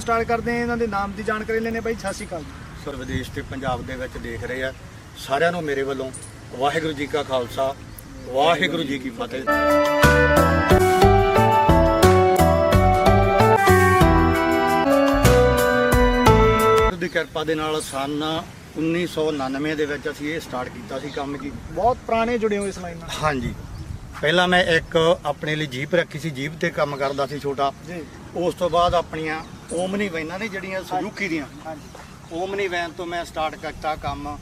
ਤੋਂ ਸਟਾਰਟ ਕਰਦੇ ਹਾਂ ਇਹਨਾਂ ਦੇ ਨਾਮ ਦੀ ਜਾਣਕਾਰੀ ਲੈਣੇ ਬਾਈ ਸਤਿ ਸ਼੍ਰੀ ਅਕਾਲ ਜੀ। ਸਰ ਵਿਦੇਸ਼ ਤੇ ਪੰਜਾਬ ਦੇ ਵਿੱਚ ਦੇਖ ਰਹੇ ਆ ਸਾਰਿਆਂ ਨੂੰ ਮੇਰੇ ਵੱਲੋਂ ਵਾਹਿਗੁਰੂ ਜੀ ਕਾ ਖਾਲਸਾ ਵਾਹਿਗੁਰੂ ਜੀ ਕੀ ਫਤਿਹ। ਦੀ ਕਿਰਪਾ ਦੇ ਨਾਲ ਸਨ 1999 ਦੇ ਵਿੱਚ ਅਸੀਂ ਇਹ ਸਟਾਰਟ ਕੀਤਾ ਸੀ ਕੰਮ ਜੀ। ਬਹੁਤ ਪੁਰਾਣੇ ਜੁੜੇ ਹੋਏ ਇਸ ਲਾਈਨ ਨਾਲ। ਹਾਂਜੀ। ਪਹਿਲਾਂ ਮੈਂ ਇੱਕ ਆਪਣੇ ਲਈ ਜੀਪ ਰੱਖੀ ਸੀ ਜੀਪ ਤੇ ਕੰਮ ਕਰਦਾ ਸੀ ਛੋਟਾ। ਜੀ। ਉਸ ਤੋਂ ਬਾਅਦ ਆਪਣੀਆਂ ਓਮਨੀ ਵੈਨਾਂ ਨੇ ਜਿਹੜੀਆਂ ਸੁਜ਼ੂਕੀ ਦੀਆਂ। ਹਾਂਜੀ। ਓਮਨੀ ਵੈਨ ਤੋਂ ਮੈਂ ਸਟਾਰਟ ਕਰਤਾ ਕੰਮ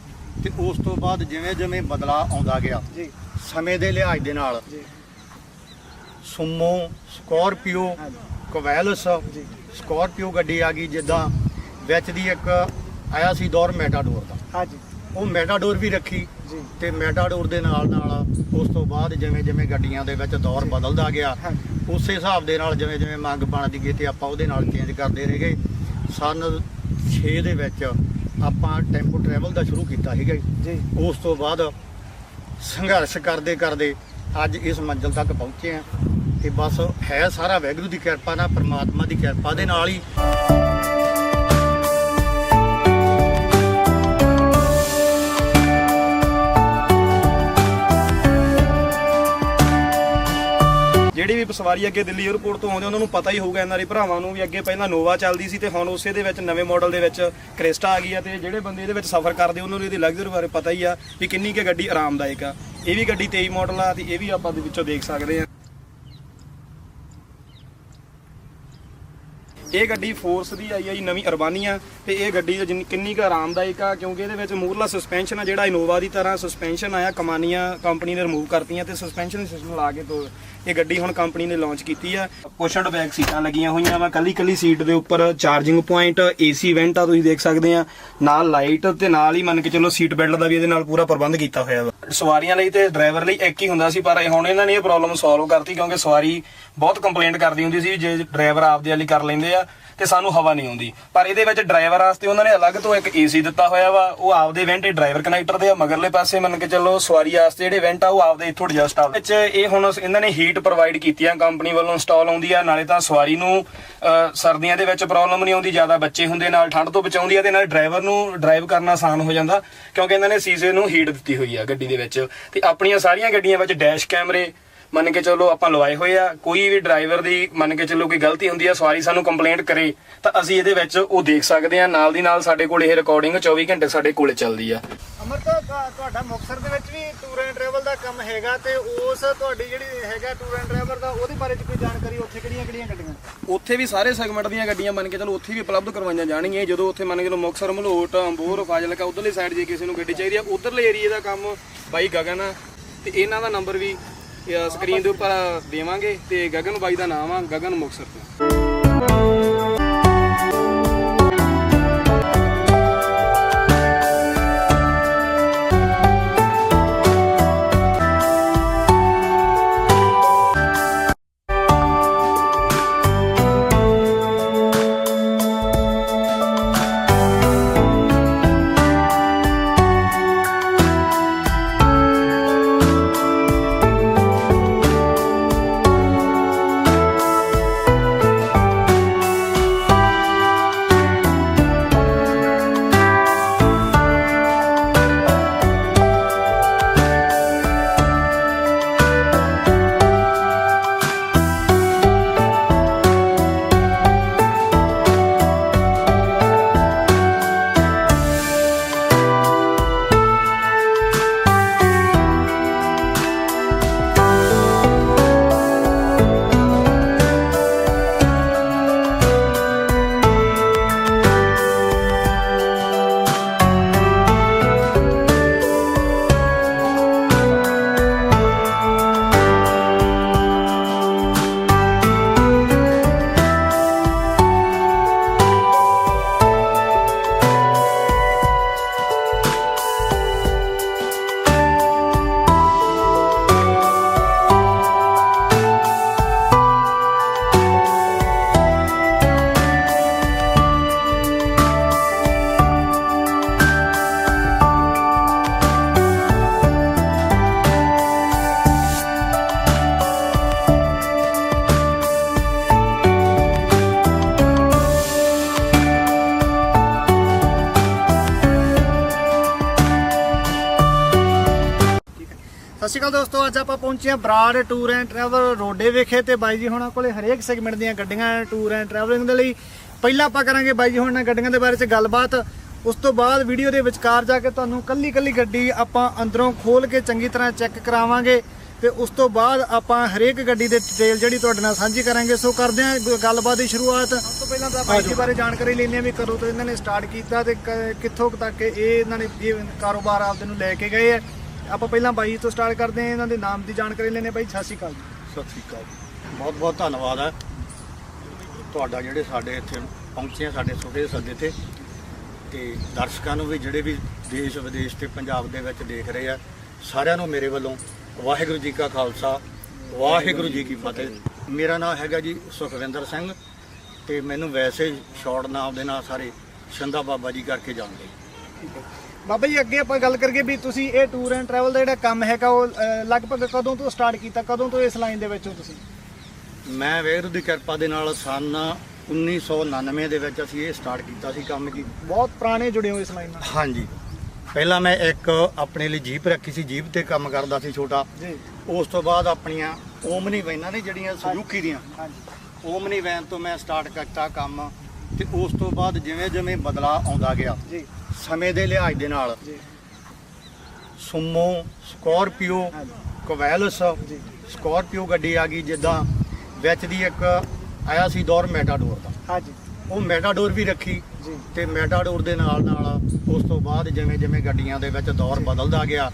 ਤੇ ਉਸ ਤੋਂ ਬਾਅਦ ਜਿਵੇਂ ਜਿਵੇਂ ਬਦਲਾਅ ਆਉਂਦਾ ਗਿਆ ਜੀ। ਸਮੇਂ ਦੇ ਲਿਹਾਜ਼ ਦੇ ਨਾਲ ਜੀ। ਸੁਮੋ ਸਕੋਰਪੀਓ ਕਵੈਲਸ ਜੀ। ਸਕੋਰਪੀਓ ਗੱਡੀ ਆ ਗਈ ਜਿੱਦਾਂ ਵਿੱਚ ਦੀ ਇੱਕ ਆਇਆ ਸੀ ਦੌਰ ਮੈਟਾਡੋਰ ਦਾ। ਹਾਂਜੀ। ਉਹ ਮੈਟਾਡੋਰ ਵੀ ਰੱਖੀ। ਤੇ ਮੈਟਾਡੋਰ ਦੇ ਨਾਲ ਨਾਲ ਉਸ ਤੋਂ ਬਾਅਦ ਜਿਵੇਂ ਜਿਵੇਂ ਗੱਡੀਆਂ ਦੇ ਵਿੱਚ ਦੌਰ ਜੀ। ਬਦਲਦਾ ਗਿਆ ਉਸੇ ਹਿਸਾਬ ਦੇ ਨਾਲ ਜਿਵੇਂ ਜਿਵੇਂ ਮੰਗ ਬਣਦੀ ਗਈ ਤੇ ਆਪਾਂ ਉਹਦੇ ਨਾਲ ਚੇਂਜ ਕਰਦੇ ਰਹੇ। ਗਏ ਸਨ 6 ਦੇ ਵਿੱਚ ਆਪਾਂ ਟੈਂਪੋ ਟਰੈਵਲ ਦਾ ਸ਼ੁਰੂ ਕੀਤਾ ਸੀਗਾ ਜੀ। ਜੀ। ਉਸ ਤੋਂ ਬਾਅਦ ਸੰਘਰਸ਼ ਕਰਦੇ ਕਰਦੇ ਅੱਜ ਇਸ ਮੰਜ਼ਿਲ ਤੱਕ ਪਹੁੰਚੇ ਆ ਤੇ ਬਸ ਹੈ ਸਾਰਾ ਵੈਗਰੂ ਦੀ ਕਿਰਪਾ ਨਾਲ ਪ੍ਰਮਾਤਮਾ ਦੀ ਕਿਰਪਾ ਦੇ ਨਾਲ ਹੀ। ਜਿਹੜੀ ਵੀ ਸਵਾਰੀ ਅੱਗੇ ਦਿੱਲੀ 에ਅਰਪੋਰਟ ਤੋਂ ਆਉਂਦੇ, ਉਹਨਾਂ ਨੂੰ ਪਤਾ ਹੀ ਹੋਊਗਾ ਇਹਨਾਂ ਦੇ ਭਰਾਵਾਂ ਨੂੰ ਵੀ ਅੱਗੇ ਪਹਿਲਾਂ ਨੋਵਾ ਚੱਲਦੀ ਸੀ ਤੇ ਹੁਣ ਉਸੇ ਦੇ ਵਿੱਚ ਨਵੇਂ ਮਾਡਲ ਦੇ ਵਿੱਚ ਕ੍ਰਿਸਟਾ ਆ ਗਈ ਆ ਤੇ ਜਿਹੜੇ ਬੰਦੇ ਇਹਦੇ ਵਿੱਚ ਸਫ਼ਰ ਕਰਦੇ, ਉਹਨਾਂ ਨੂੰ ਇਹਦੀ ਲਗਜ਼ਰੀ ਬਾਰੇ ਪਤਾ ਹੀ ਆ ਵੀ ਕਿੰਨੀ ਕੁ ਗੱਡੀ ਆਰਾਮਦਾਇਕ ਆ। ਇਹ ਵੀ ਗੱਡੀ 23 ਮਾਡਲ ਆ ਤੇ ਇਹ ਵੀ ਆਪਾਂ ਦੇ ਵਿੱਚੋਂ ਦੇਖ ਸਕਦੇ ਆ। ਇਹ ਗੱਡੀ ਫੋਰਸ ਦੀ ਆਈ ਆ ਜੀ, ਨਵੀਂ ਅਰਬਾਨੀਆ ਤੇ ਇਹ ਗੱਡੀ ਕਿੰਨੀ ਕੁ ਆਰਾਮਦਾਇਕ ਆ ਕਿਉਂਕਿ ਇਹਦੇ ਵਿੱਚ ਮੂਰਲਾ ਸਸਪੈਂਸ਼ਨ ਆ, ਜਿਹੜਾ ਇਨੋਵਾ ਦੀ ਤਰ੍ਹਾਂ ਸਸਪੈਂਸ਼ਨ ਆਇਆ, ਕਮਾਨੀਆਂ ਕੰਪਨੀ ਨੇ ਰਿਮੂਵ ਕਰਤੀਆਂ ਤੇ ਸਸਪੈਂਸ਼ਨ ਸਿਸਟਮ ਲਾ ਕੇ ਇਹ ਗੱਡੀ ਹੁਣ ਕੰਪਨੀ ਨੇ ਲਾਂਚ ਕੀਤੀ ਆ। ਪੁਸ਼ਡ ਬੈਕ ਸੀਟਾਂ ਲੱਗੀਆਂ ਹੋਈਆਂ ਵਾ। ਕੱਲੀ ਕੱਲੀ ਸੀਟ ਦੇ ਉੱਪਰ ਚਾਰਜਿੰਗ ਪੁਆਇੰਟ ਏਸੀ ਵੈਂਟ ਆ ਤੁਸੀਂ ਦੇਖ ਸਕਦੇ ਆ। ਨਾਲ ਲਾਈਟ ਤੇ ਨਾਲ ਹੀ ਮੰਨ ਕੇ ਚੱਲੋ ਸੀਟ ਬੈਲਟ ਦਾ ਵੀ ਇਹਦੇ ਨਾਲ ਪੂਰਾ ਪ੍ਰਬੰਧ ਕੀਤਾ ਹੋਇਆ ਵਾ। ਸਵਾਰੀਆਂ ਲਈ ਤੇ ਡਰਾਈਵਰ ਲਈ ਇੱਕ ਹੀ ਹੁੰਦਾ ਸੀ, ਪਰ ਹੁਣ ਇਹਨਾਂ ਨੇ ਇਹ ਪ੍ਰੋਬਲਮ ਸੋਲਵ ਕਰਤੀ ਕਿਉਂਕਿ ਸਵਾਰੀ ਬਹੁਤ ਕੰਪਲੇਂਟ ਕਰਦੀ ਹੁੰਦੀ ਸੀ ਜੇ ਡਰਾਈਵਰ ਆਪਦੇ ਵਾਲੀ ਕਰ ਲੈਂਦੇ ਆ ਤੇ ਸਾਨੂੰ ਹਵਾ ਨਹੀਂ ਆਉਂਦੀ। ਪਰ ਇਹਦੇ ਵਿੱਚ ਡਰਾਈਵਰ ਵਾਸਤੇ ਉਹਨਾਂ ਨੇ ਅਲੱਗ ਤੋਂ ਇੱਕ ਏਸੀ ਦਿੱਤਾ ਹੋਇਆ ਵਾ। ਉਹ ਆਪਦੇ ਵੈਂਟ ਡਰਾਈਵਰ ਕਨੈਕਟਰ ਦੇ ਮਗਰਲੇ ਪਾਸੇ ਮੰਨ ਕੇ ਚੱਲੋ ਸਵਾਰੀ ਵਾਸਤੇ ਜਿਹੜੇ ਵੈਂਟ ਆ, ਉਹ ਆਪਦੇ ਇੱਥੋਂ ਐਡਜਸਟ ਆ। ਵਿੱਚ ਇਹ ਹੁਣ ਇਹਨਾਂ ਨੇ ਹੀਟ ਪ੍ਰੋਵਾਈਡ ਕੀਤੀਆਂ ਕੰਪਨੀ ਵੱਲੋਂ ਇੰਸਟਾਲ ਆਉਂਦੀ ਆ ਨਾਲੇ ਤਾਂ ਸਵਾਰੀ ਨੂੰ ਅਹ, ਸਰਦੀਆਂ ਦੇ ਵਿੱਚ ਪ੍ਰੋਬਲਮ ਨਹੀਂ ਆਉਂਦੀ ਜ਼ਿਆਦਾ ਬੱਚੇ ਹੁੰਦੇ ਨਾਲ ਠੰਡ ਤੋਂ ਬਚਾਉਂਦੀ ਆ ਤੇ ਨਾਲ ਡਰਾਈਵਰ ਨੂੰ ਡਰਾਈਵ ਕਰਨਾ ਆਸਾਨ ਹੋ ਜਾਂਦਾ ਕਿਉਂਕਿ ਇਹਨਾਂ ਨੇ ਸੀਸੇ ਨੂੰ ਹੀਟ ਦਿੱਤੀ ਹੋਈ ਆ ਗੱਡੀ ਦੇ ਵਿੱਚ ਤੇ ਆਪਣੀਆਂ ਸਾਰੀਆਂ ਗੱਡੀਆਂ ਵਿੱਚ ਡੈਸ਼ ਕੈਮਰੇ ਮੰਨ ਕੇ ਚੱਲੋ ਆਪਾਂ ਲਵਾਏ ਹੋਏ ਆ ਕੋਈ ਵੀ ਡਰਾਈਵਰ ਦੀ ਮੰਨ ਕੇ ਚੱਲੋ ਕੋਈ ਗਲਤੀ ਹੁੰਦੀ ਆ ਸਵਾਰੀ ਸਾਨੂੰ ਕੰਪਲੇਂਟ ਕਰੇ ਤਾਂ ਅਸੀਂ ਇਹਦੇ ਵਿੱਚ ਉਹ ਦੇਖ ਸਕਦੇ ਆ ਨਾਲ ਦੀ ਨਾਲ ਸਾਡੇ ਕੋਲ ਇਹ ਰਿਕਾਰਡਿੰਗ 24 ਘੰਟੇ ਸਾਡੇ ਕੋਲੇ ਚੱਲਦੀ ਆ। ਅਮਰਤਾ ਤੁਹਾ- ਤੁਹਾਡਾ ਮੁਕਤਸਰ ਦੇ ਵਿੱਚ ਵੀ ਟੂਰ ਐਂਡ ਟਰੈਵਲ ਦਾ ਕੰਮ ਹੈਗਾ ਤੇ ਉਸ ਤੁਹਾਡੀ ਜਿਹੜੀ ਹੈਗਾ ਟੂਰ ਐਂਡ ਟਰੈਵਲ ਦਾ ਉਹਦੇ ਬਾਰੇ ਚ ਕੋਈ ਜਾਣਕਾਰੀ ਉੱਥੇ ਕਿਹੜੀਆਂ ਕਿਹੜੀਆਂ ਗੱਡੀਆਂ? ਉੱਥੇ ਵੀ ਸਾਰੇ ਸੈਗਮੈਂਟ ਦੀਆਂ ਗੱਡੀਆਂ ਮੰਨ ਕੇ ਚਲੋ ਉੱਥੇ ਵੀ ਉਪਲਬਧ ਕਰਵਾਈਆਂ ਜਾਣਗੀਆਂ ਜਦੋਂ ਉੱਥੇ ਮੰਨ ਕੇ ਚਲੋ ਮੁਕਤਸਰ ਮਲੋਟ ਅੰਬੋਰ ਫਾਜ਼ਿਲਕਾ ਉਧਰਲੀ ਸਾਈਡ ਜੇ ਕਿਸੇ ਨੂੰ ਗੱਡੀ ਚਾਹੀਦੀ ਆ ਉਧਰਲੇ ਏਰੀਏ ਦਾ ਕੰਮ ਬਾਈ ਗਗਨ ਆ ਤੇ ਇਹਨਾਂ ਦਾ ਨੰਬਰ ਵੀ ਸਕਰੀਨ ਦੇ ਉੱਪਰ ਦੇਵਾਂਗੇ ਤੇ ਗਗਨ ਬਾਈ ਦਾ ਨਾਮ ਆ ਗਗਨ ਮੁਕਤਸਰ ਤੋਂ। ਸ਼੍ਰੀ ਅਕਾਲ ਦੋਸਤੋ ਅੱਜ ਆਪਾਂ ਪਹੁੰਚੇ ਹਾਂ Brar tour and travel Rode ਵਿਖੇ ਤੇ ਬਾਈ ਜੀ ਹੁਣਾਂ ਕੋਲੇ ਹਰੇਕ ਸੈਗਮੈਂਟ ਦੀਆਂ ਗੱਡੀਆਂ ਟੂਰ ਐਂਡ ਟਰੈਵਲਿੰਗ ਦੇ ਲਈ। ਪਹਿਲਾਂ ਆਪਾਂ ਕਰਾਂਗੇ ਬਾਈ ਜੀ ਹੁਣ ਨਾਲ ਗੱਡੀਆਂ ਦੇ ਬਾਰੇ ਚ ਗੱਲਬਾਤ। ਉਸ ਤੋਂ ਬਾਅਦ ਵੀਡੀਓ ਦੇ ਵਿਚਕਾਰ ਜਾ ਕੇ ਤੁਹਾਨੂੰ ਕੱਲੀ ਕੱਲੀ ਗੱਡੀ ਆਪਾਂ ਅੰਦਰੋਂ ਖੋਲ ਕੇ ਚੰਗੀ ਤਰ੍ਹਾਂ ਚੈੱਕ ਕਰਾਵਾਂਗੇ ਤੇ ਉਸ ਤੋਂ ਬਾਅਦ ਆਪਾਂ ਹਰੇਕ ਗੱਡੀ ਦੇ ਡਿਟੇਲ ਜਿਹੜੀ ਤੁਹਾਡੇ ਨਾਲ ਸਾਂਝੀ ਕਰਾਂਗੇ। ਸੋ ਕਰਦੇ ਹਾਂ ਗੱਲਬਾਤ ਦੀ ਸ਼ੁਰੂਆਤ। ਸਭ ਤੋਂ ਪਹਿਲਾਂ ਤਾਂ ਬਾਈ ਜੀ ਬਾਰੇ ਜਾਣਕਾਰੀ ਲੈਣੀ ਆ ਵੀ ਕਦੋਂ ਤੋਂ ਇਹਨਾਂ ਨੇ ਸਟਾਰਟ ਕੀਤਾ ਤੇ ਕਿੱਥੋਂ ਤੱਕ ਇਹ ਇਹਨਾਂ ਨੇ ਕਾਰੋਬਾਰ ਆਪਦੇ ਨੂੰ ਲੈ ਕੇ ਗਏ ਆ ਆਪਾਂ ਪਹਿਲਾਂ ਬਾਈ ਤੋਂ ਸਟਾਰਟ ਕਰਦੇ ਹਾਂ ਇਹਨਾਂ ਦੇ ਨਾਮ ਦੀ ਜਾਣਕਾਰੀ ਲੈਣੇ ਬਾਈ ਸਤਿ ਸ਼੍ਰੀ ਅਕਾਲ ਜੀ। ਸਤਿ ਸ੍ਰੀ ਅਕਾਲ ਬਹੁਤ ਬਹੁਤ ਧੰਨਵਾਦ ਹੈ। ਤੁਹਾਡਾ ਜਿਹੜੇ ਸਾਡੇ ਇੱਥੇ ਪਹੁੰਚੇ ਆ ਸਾਡੇ ਛੋਟੇ ਸੱਦੇ ਤੇ ਤੇ ਦਰਸ਼ਕਾਂ ਨੂੰ ਵੀ ਜਿਹੜੇ ਵੀ ਦੇਸ਼ ਵਿਦੇਸ਼ ਤੇ ਪੰਜਾਬ ਦੇ ਵਿੱਚ ਦੇਖ ਰਹੇ ਆ ਸਾਰਿਆਂ ਨੂੰ ਮੇਰੇ ਵੱਲੋਂ ਵਾਹਿਗੁਰੂ ਜੀ ਕਾ ਖਾਲਸਾ ਵਾਹਿਗੁਰੂ ਜੀ ਕੀ ਫਤਿਹ। ਮੇਰਾ ਨਾਮ ਹੈਗਾ ਜੀ ਸੁਖਵਿੰਦਰ ਸਿੰਘ ਤੇ ਮੈਨੂੰ ਵੈਸੇ ਸ਼ਾਰਟ ਨਾਮ ਦੇ ਨਾਲ ਸਾਰੇ ਸ਼ੰਦਾ ਬਾਬਾ ਜੀ ਕਰਕੇ ਜਾਣਦੇ। ਬਾਬਾ ਜੀ ਅੱਗੇ ਆਪਾਂ ਗੱਲ ਕਰੀਏ ਵੀ ਤੁਸੀਂ ਇਹ ਟੂਰ ਐਂਡ ਟਰੈਵਲ ਦਾ ਜਿਹੜਾ ਕੰਮ ਹੈਗਾ ਉਹ ਅਹ, ਲਗਭਗ ਕਦੋਂ ਤੋਂ ਸਟਾਰਟ ਕੀਤਾ? ਕਦੋਂ ਤੋਂ ਇਸ ਲਾਈਨ ਦੇ ਵਿੱਚ ਹੋ ਤੁਸੀਂ? ਮੈਂ ਵਾਹਿਗੁਰੂ ਦੀ ਕਿਰਪਾ ਦੇ ਨਾਲ ਸਨ 1999 ਦੇ ਵਿੱਚ ਅਸੀਂ ਇਹ ਸਟਾਰਟ ਕੀਤਾ ਸੀ ਕੰਮ ਜੀ। ਬਹੁਤ ਪੁਰਾਣੇ ਜੁੜੇ ਹੋ ਇਸ ਲਾਈਨ ਨਾਲ। ਹਾਂਜੀ। ਪਹਿਲਾਂ ਮੈਂ ਇੱਕ ਆਪਣੇ ਲਈ ਜੀਪ ਰੱਖੀ ਸੀ ਜੀਪ ਤੇ ਕੰਮ ਕਰਦਾ ਸੀ ਛੋਟਾ। ਜੀ। ਉਸ ਤੋਂ ਬਾਅਦ ਆਪਣੀਆਂ ਓਮਨੀ ਵੈਨਾਂ ਨੇ ਜਿਹੜੀਆਂ ਸੁਜ਼ੂਕੀ ਦੀਆਂ। ਹਾਂਜੀ। ਓਮਨੀ ਵੈਨ ਤੋਂ ਮੈਂ ਸਟਾਰਟ ਕੀਤਾ ਕੰਮ ਤੇ ਉਸ ਤੋਂ ਬਾਅਦ ਜਿਵੇਂ ਜਿਵੇਂ ਬਦਲਾਅ ਆਉਂਦਾ ਗਿਆ ਜੀ। ਸਮੇਂ ਦੇ ਲਿਹਾਜ਼ ਦੇ ਨਾਲ ਸੁਮੋ ਸਕੋਰਪੀਓ ਕਵੈਲਸ ਸਕੋਰਪੀਓ ਗੱਡੀ ਆ ਗਈ ਜਿੱਦਾਂ ਵਿੱਚ ਦੀ ਇੱਕ ਆਇਆ ਸੀ ਦੌਰ ਮੈਟਾਡੋਰ ਦਾ। ਹਾਂਜੀ। ਉਹ ਮੈਟਾਡੋਰ ਵੀ ਰੱਖੀ ਤੇ ਮੈਟਾਡੋਰ ਦੇ ਨਾਲ ਨਾਲ ਉਸ ਤੋਂ ਬਾਅਦ ਜਿਵੇਂ ਜਿਵੇਂ ਗੱਡੀਆਂ ਦੇ ਵਿੱਚ ਦੌਰ ਬਦਲਦਾ ਗਿਆ